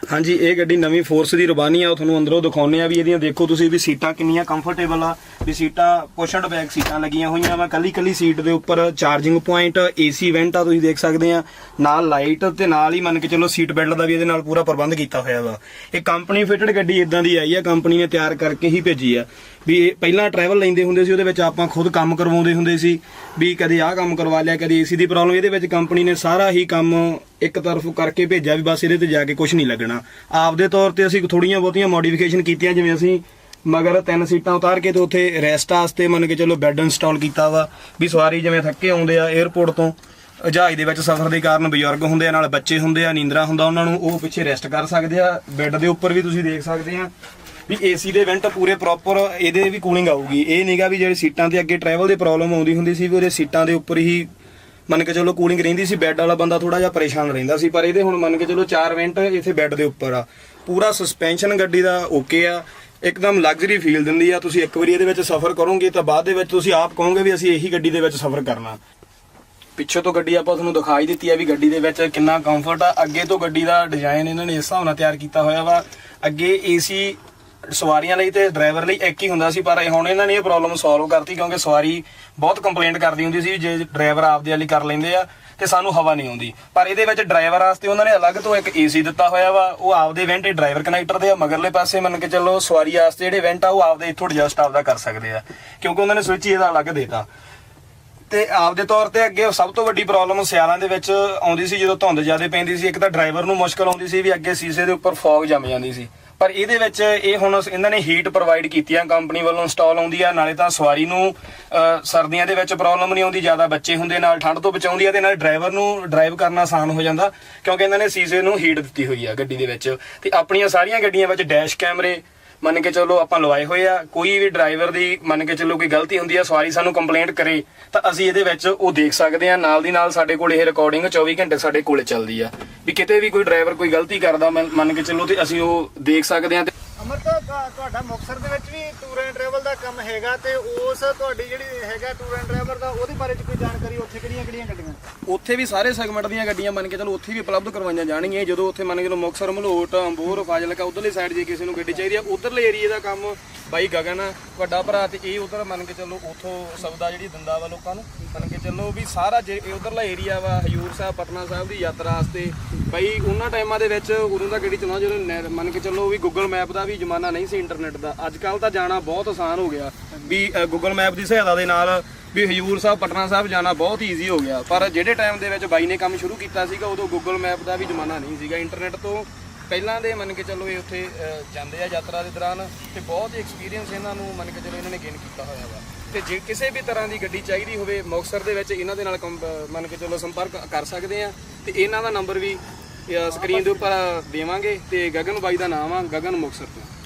ਹਾਂਜੀ, ਇਹ ਗੱਡੀ ਨਵੀਂ ਫੋਰਸ ਦੀ ਰਬਾਨੀ ਆ, ਉਹ ਤੁਹਾਨੂੰ ਅੰਦਰੋਂ ਦਿਖਾਉਂਦੇ ਆ ਵੀ ਇਹਦੀਆਂ ਦੇਖੋ ਤੁਸੀਂ ਵੀ ਸੀਟਾਂ ਕਿੰਨੀਆਂ ਕੰਫਰਟੇਬਲ ਆ, ਵੀ ਸੀਟਾਂ ਪੁਸ਼ਡ ਬੈਕ ਸੀਟਾਂ ਲੱਗੀਆਂ ਹੋਈਆਂ ਵਾ ਕੱਲੀ ਕੱਲੀ ਸੀਟ ਦੇ ਉੱਪਰ ਚਾਰਜਿੰਗ ਪੁਆਇੰਟ ਏਸੀ ਵੈਂਟ ਆ, ਤੁਸੀਂ ਦੇਖ ਸਕਦੇ ਆ। ਨਾਲ ਲਾਈਟ ਤੇ ਨਾਲ ਹੀ ਮੰਨ ਕੇ ਚੱਲੋ ਸੀਟ ਬੈਲਟ ਦਾ ਵੀ ਇਹਦੇ ਨਾਲ ਪੂਰਾ ਪ੍ਰਬੰਧ ਕੀਤਾ ਹੋਇਆ ਵਾ। ਇਹ ਕੰਪਨੀ ਫਿਟਡ ਗੱਡੀ ਇਦਾਂ ਦੀ ਆਈ ਆ ਕੰਪਨੀ ਨੇ ਤਿਆਰ ਕਰਕੇ ਹੀ ਭੇਜੀ ਆ। ਵੀ ਇਹ ਪਹਿਲਾਂ ਟਰੈਵਲ ਲੈਂਦੇ ਹੁੰਦੇ ਸੀ, ਉਹਦੇ ਵਿੱਚ ਆਪਾਂ ਖੁਦ ਕੰਮ ਕਰਵਾਉਂਦੇ ਹੁੰਦੇ ਸੀ। ਵੀ ਕਦੇ ਆਹ ਕੰਮ ਕਰਵਾ ਲਿਆ, ਕਦੇ ਏਸੀ ਦੀ ਪ੍ਰੋਬਲਮ ਇਹਦੇ ਵਿੱਚ ਕੰਪਨੀ ਨੇ ਸਾਰਾ ਹੀ ਕੰਮ ਇੱਕ ਤਰਫ ਕਰਕੇ ਭੇਜਿਆ ਵੀ ਬਸ ਇਹਦੇ ਤੇ ਜਾ ਕੇ ਕੁਝ ਨਹੀਂ ਲੱਗਣਾ। ਆਪਦੇ ਤੌਰ ਤੇ ਅਸੀਂ ਥੋੜੀਆਂ ਬਹੁਤੀਆਂ ਮੋਡੀਫਿਕੇਸ਼ਨ ਕੀਤੀਆਂ, ਜਿਵੇਂ ਅਸੀਂ ਮਗਰ ਤਿੰਨ ਸੀਟਾਂ ਉਤਾਰ ਕੇ ਤੇ ਉੱਥੇ ਰੈਸਟ ਵਾਸਤੇ ਮੰਨ ਕੇ ਚਲੋ ਬੈੱਡ ਇੰਸਟਾਲ ਕੀਤਾ ਵਾ, ਵੀ ਸਵਾਰੀ ਜਿਵੇਂ ਥੱਕੇ ਆਉਂਦੇ ਆ 에ਅਰਪੋਰਟ ਤੋਂ, ਜਹਾਜ਼ ਦੇ ਵਿੱਚ ਸਫ਼ਰ ਦੇ ਕਾਰਨ ਬਜ਼ੁਰਗ ਹੁੰਦੇ ਆ, ਨਾਲ ਬੱਚੇ ਹੁੰਦੇ ਆ, ਨੀਂਦਰਾ ਹੁੰਦਾ, ਉਹਨਾਂ ਨੂੰ ਉਹ ਪਿੱਛੇ ਰੈਸਟ ਕਰ ਸਕਦੇ ਆ। ਬੈੱਡ ਦੇ ਉੱਪਰ ਵੀ ਤੁਸੀਂ ਦੇਖ ਸਕਦੇ ਆ ਵੀ ਏਸੀ ਦੇ ਵੈਂਟ ਪੂਰੇ ਪ੍ਰੋਪਰ ਇਹਦੇ ਵੀ ਕੂਲਿੰਗ ਆਊਗੀ। ਇਹ ਨਹੀਂਗਾ ਵੀ ਜਿਹੜੀ ਸੀਟਾਂ ਤੇ ਅੱਗੇ ਟਰੈਵਲ ਦੀ ਪ੍ਰੋਬਲਮ ਆਉਂਦੀ ਹੁੰਦੀ ਸੀ, ਵੀ ਉਹਦੇ ਸੀਟਾਂ ਦੇ ਉੱਪਰ ਹੀ ਮੰਨ ਕੇ ਚਲੋ ਕੂਲਿੰਗ ਰਹਿੰਦੀ ਸੀ ਬੈੱਡ ਵਾਲਾ ਬੰਦਾ ਥੋੜਾ ਜਿਹਾ ਪਰੇਸ਼ਾਨ ਰਹਿੰਦਾ ਸੀ, ਪਰ ਇਹਦੇ ਹੁਣ ਮੰਨ ਕੇ ਚਲੋ ਚਾਰ ਮਿੰਟ ਇੱਥੇ ਬੈੱਡ ਦੇ ਉੱਪਰ ਆ। ਪੂਰਾ ਸਸਪੈਂਸ਼ਨ ਗੱਡੀ ਦਾ ਓਕੇ ਆ, ਇੱਕਦਮ ਲਗਜ਼ਰੀ ਫੀਲ ਦਿੰਦੀ ਆ। ਤੁਸੀਂ ਇੱਕ ਵਾਰੀ ਇਹਦੇ ਵਿੱਚ ਸਫ਼ਰ ਕਰੋਗੇ ਤਾਂ ਬਾਅਦ ਦੇ ਵਿੱਚ ਤੁਸੀਂ ਆਪ ਕਹੋਗੇ ਵੀ ਅਸੀਂ ਇਹੀ ਗੱਡੀ ਦੇ ਵਿੱਚ ਸਫ਼ਰ ਕਰਨਾ। ਪਿੱਛੇ ਤੋਂ ਗੱਡੀ ਆਪਾਂ ਤੁਹਾਨੂੰ ਦਿਖਾਈ ਦਿੱਤੀ ਆ ਵੀ ਗੱਡੀ ਦੇ ਵਿੱਚ ਕਿੰਨਾ ਕੰਫਰਟ ਆ। ਅੱਗੇ ਤੋਂ ਗੱਡੀ ਦਾ ਡਿਜ਼ਾਈਨ ਇਹਨਾਂ ਨੇ ਇਸ ਹਿਸਾਬ ਨਾਲ ਤਿਆਰ ਕੀਤਾ ਹੋਇਆ ਵਾ। ਅੱਗੇ ਏਸੀ ਸਵਾਰੀਆਂ ਲਈ ਤੇ ਡਰਾਈਵਰ ਲਈ ਇੱਕ ਹੀ ਹੁੰਦਾ ਸੀ, ਪਰ ਹੁਣ ਇਹਨਾਂ ਨੇ ਇਹ ਪ੍ਰੋਬਲਮ ਸੋਲਵ ਕਰਤੀ ਕਿਉਂਕਿ ਸਵਾਰੀ ਬਹੁਤ ਕੰਪਲੇਂਟ ਕਰਦੀ ਹੁੰਦੀ ਸੀ ਜੇ ਡਰਾਈਵਰ ਆਪਦੇ ਵਾਲੀ ਕਰ ਲੈਂਦੇ ਆ ਤੇ ਸਾਨੂੰ ਹਵਾ ਨਹੀਂ ਆਉਂਦੀ। ਪਰ ਇਹਦੇ ਵਿੱਚ ਡਰਾਈਵਰ ਵਾਸਤੇ ਉਹਨਾਂ ਨੇ ਅਲੱਗ ਤੋਂ ਇੱਕ ਏਸੀ ਦਿੱਤਾ ਹੋਇਆ ਵਾ, ਉਹ ਆਪਦੇ ਵੈਂਟ ਡਰਾਈਵਰ ਕਨੈਕਟਰ ਦੇ ਆ, ਮਗਰਲੇ ਪਾਸੇ ਮੰਨ ਕੇ ਚੱਲੋ ਸਵਾਰੀ ਵਾਸਤੇ ਜਿਹੜੇ ਵੈਂਟ ਆ, ਉਹ ਆਪਦੇ ਇੱਥੋਂ ਐਡਜਸਟ ਆਪਦਾ ਕਰ ਸਕਦੇ ਆ, ਕਿਉਂਕਿ ਉਹਨਾਂ ਨੇ ਸਵਿਚ ਇਹਦਾ ਅਲੱਗ ਦੇਤਾ। ਤੇ ਆਪਦੇ ਤੌਰ ਤੇ ਅੱਗੇ ਸਭ ਤੋਂ ਵੱਡੀ ਪ੍ਰੋਬਲਮ ਸਿਆਲਾਂ ਦੇ ਵਿੱਚ ਆਉਂਦੀ ਸੀ, ਜਦੋਂ ਧੁੰਦ ਜ਼ਿਆਦਾ ਪੈਂਦੀ ਸੀ, ਇੱਕ ਤਾਂ ਡਰਾਈਵਰ ਨੂੰ ਮੁਸ਼ਕਲ ਆਉਂਦੀ ਸੀ ਵੀ ਅੱਗੇ ਸੀਸੇ ਦੇ ਉੱਪਰ ਫੌਗ ਜੰਮ ਜਾਂਦੀ ਸੀ। ਪਰ ਇਹਦੇ ਵਿੱਚ ਇਹ ਹੁਣ ਇਹਨਾਂ ਨੇ ਹੀਟ ਪ੍ਰੋਵਾਈਡ ਕੀਤੀ ਆ ਕੰਪਨੀ ਵੱਲੋਂ ਇੰਸਟਾਲ ਆਉਂਦੀ ਆ, ਨਾਲੇ ਤਾਂ ਸਵਾਰੀ ਨੂੰ ਸਰਦੀਆਂ ਦੇ ਵਿੱਚ ਪ੍ਰੋਬਲਮ ਨਹੀਂ ਆਉਂਦੀ, ਜ਼ਿਆਦਾ ਬੱਚੇ ਹੁੰਦੇ ਨਾਲ, ਠੰਡ ਤੋਂ ਬਚਾਉਂਦੀ ਆ ਤੇ ਨਾਲ ਡਰਾਈਵਰ ਨੂੰ ਡਰਾਈਵ ਕਰਨਾ ਆਸਾਨ ਹੋ ਜਾਂਦਾ, ਕਿਉਂਕਿ ਇਹਨਾਂ ਨੇ ਸੀਸੇ ਨੂੰ ਹੀਟ ਦਿੱਤੀ ਹੋਈ ਆ ਗੱਡੀ ਦੇ ਵਿੱਚ ਤੇ ਆਪਣੀਆਂ ਸਾਰੀਆਂ ਗੱਡੀਆਂ ਵਿੱਚ ਡੈਸ਼ ਕੈਮਰੇ ਮੰਨ ਕੇ ਚੱਲੋ ਆਪਾਂ ਲਵਾਏ ਹੋਏ ਆ, ਕੋਈ ਵੀ ਡਰਾਈਵਰ ਦੀ ਮੰਨ ਕੇ ਚੱਲੋ ਕੋਈ ਗਲਤੀ ਹੁੰਦੀ ਆ, ਸਵਾਰੀ ਸਾਨੂੰ ਕੰਪਲੇਂਟ ਕਰੇ, ਤਾਂ ਅਸੀਂ ਇਹਦੇ ਵਿੱਚ ਉਹ ਦੇਖ ਸਕਦੇ ਆ, ਨਾਲ ਦੀ ਨਾਲ ਸਾਡੇ ਕੋਲ ਇਹ ਰਿਕਾਰਡਿੰਗ 24 ਘੰਟੇ ਸਾਡੇ ਕੋਲ ਚੱਲਦੀ ਆ। ਵੀ ਕਿਤੇ ਵੀ ਕੋਈ ਡਰਾਈਵਰ ਕੋਈ ਗਲਤੀ ਕਰਦਾ, ਮੰਨ ਮੰਨ ਕੇ ਚੱਲੋ ਤੇ ਅਸੀਂ ਉਹ ਦੇਖ ਸਕਦੇ ਆ ਤੇ ਤੁਹਾਡਾ ਮੁਕਤਸਰ ਦੇ ਵਿੱਚ ਵੀ ਟੂਰ ਐਂਡ ਟਰੈਵਲ ਦਾ ਕੰਮ ਹੈਗਾ ਤੇ ਉਸ ਤੁਹਾਡੀ ਜਿਹੜੀ ਹੈਗਾ ਟੂਰ ਐਂਡ ਟਰੈਵਲ ਦਾ ਉਹਦੇ ਬਾਰੇ ਚ ਕੋਈ ਜਾਣਕਾਰੀ ਉੱਥੇ ਕਿਹੜੀਆਂ ਕਿਹੜੀਆਂ ਗੱਡੀਆਂ? ਉੱਥੇ ਵੀ ਸਾਰੇ ਸੈਗਮੈਂਟ ਦੀਆਂ ਗੱਡੀਆਂ ਮੰਨ ਕੇ ਚਲੋ ਉੱਥੇ ਵੀ ਉਪਲਬਧ ਕਰਵਾਈਆਂ ਜਾਣਗੀਆਂ। ਜਦੋਂ ਉੱਥੇ ਮੰਨ ਕੇ ਚਲੋ ਮੁਕਤਸਰ ਮਲੋਟ ਅੰਬੋਰ ਫਾਜ਼ਿਲਕਾ ਉਧਰਲੀ ਸਾਈਡ ਜੇ ਕਿਸੇ ਨੂੰ ਗੱਡੀ ਚਾਹੀਦੀ ਆ ਉਧਰਲੇ ਏਰੀਆ ਦਾ ਕੰਮ ਬਾਈ ਗਗਨ ਆ, ਵੱਡਾ ਭਰਾ ਤੇ ਇਹ ਉਧਰ ਮੰਨ ਕੇ ਚੱਲੋ ਉੱਥੋਂ ਸਬਦਾ ਜਿਹੜੀ ਦਿੰਦਾ ਵਾ ਲੋਕਾਂ ਨੂੰ ਮੰਨ ਕੇ ਚੱਲੋ ਵੀ ਸਾਰਾ ਜੇ ਇਹ ਉਧਰਲਾ ਏਰੀਆ ਵਾ ਹਜੂਰ ਸਾਹਿਬ ਪਟਨਾ ਸਾਹਿਬ ਦੀ ਯਾਤਰਾ ਵਾਸਤੇ। ਬਾਈ ਉਹਨਾਂ ਟਾਈਮਾਂ ਦੇ ਵਿੱਚ ਉਦੋਂ ਦਾ ਗੱਡੀ ਚਲਾਉਣਾ ਜਦੋਂ ਨੈ- ਮੰਨ ਕੇ ਚੱਲੋ ਵੀ ਗੂਗਲ ਮੈਪ ਦਾ ਵੀ ਜ਼ਮਾਨਾ ਨਹੀਂ ਸੀ ਇੰਟਰਨੈਟ ਦਾ। ਅੱਜ ਕੱਲ ਤਾਂ ਜਾਣਾ ਬਹੁਤ ਆਸਾਨ ਹੋ ਗਿਆ। ਵੀ ਗੂਗਲ ਮੈਪ ਦੀ ਸਹਾਇਤਾ ਦੇ ਨਾਲ ਵੀ ਹਜੂਰ ਸਾਹਿਬ, ਪਟਨਾ ਸਾਹਿਬ ਜਾਣਾ ਬਹੁਤ ਈਜ਼ੀ ਹੋ ਗਿਆ। ਪਰ ਜਿਹੜੇ ਟਾਈਮ ਦੇ ਵਿੱਚ ਬਾਈ ਨੇ ਕੰਮ ਸ਼ੁਰੂ ਕੀਤਾ ਸੀਗਾ, ਉਦੋਂ ਗੂਗਲ ਮੈਪ ਦਾ ਵੀ ਜ਼ਮਾਨਾ ਨਹੀਂ ਸੀਗਾ। ਇੰਟਰਨੈਟ ਤੋਂ ਪਹਿਲਾਂ ਦੇ ਮੰਨ ਕੇ ਚੱਲੋ ਇਹ ਉੱਥੇ ਜਾਂਦੇ ਆ ਯਾਤਰਾ ਦੇ ਦੌਰਾਨ ਤੇ ਬਹੁਤ ਹੀ ਐਕਸਪੀਰੀਅੰਸ ਇਹਨਾਂ ਨੂੰ ਮੰਨ ਕੇ ਚੱਲੋ ਇਹਨਾਂ ਨੇ ਗੇਨ ਕੀਤਾ ਹੋਇਆ ਵਾ। ਤੇ ਜੇ ਕਿਸੇ ਵੀ ਤਰ੍ਹਾਂ ਦੀ ਗੱਡੀ ਚਾਹੀਦੀ ਹੋਵੇ, ਮੁਕਤਸਰ ਦੇ ਵਿੱਚ ਇਹਨਾਂ ਦੇ ਨਾਲ ਕੰਪ- ਮੰਨ ਕੇ ਚੱਲੋ ਸੰਪਰਕ ਕਰ ਸਕਦੇ ਆ। ਤੇ ਇਹਨਾਂ ਦਾ ਨੰਬਰ ਵੀ ਸਕਰੀਨ ਦੇ ਉੱਪਰ ਦੇਵਾਂਗੇ ਤੇ ਗਗਨ ਬਾਈ ਦਾ ਨਾਮ ਆ ਗਗਨ ਮੁਕਤਸਰ ਤੋਂ।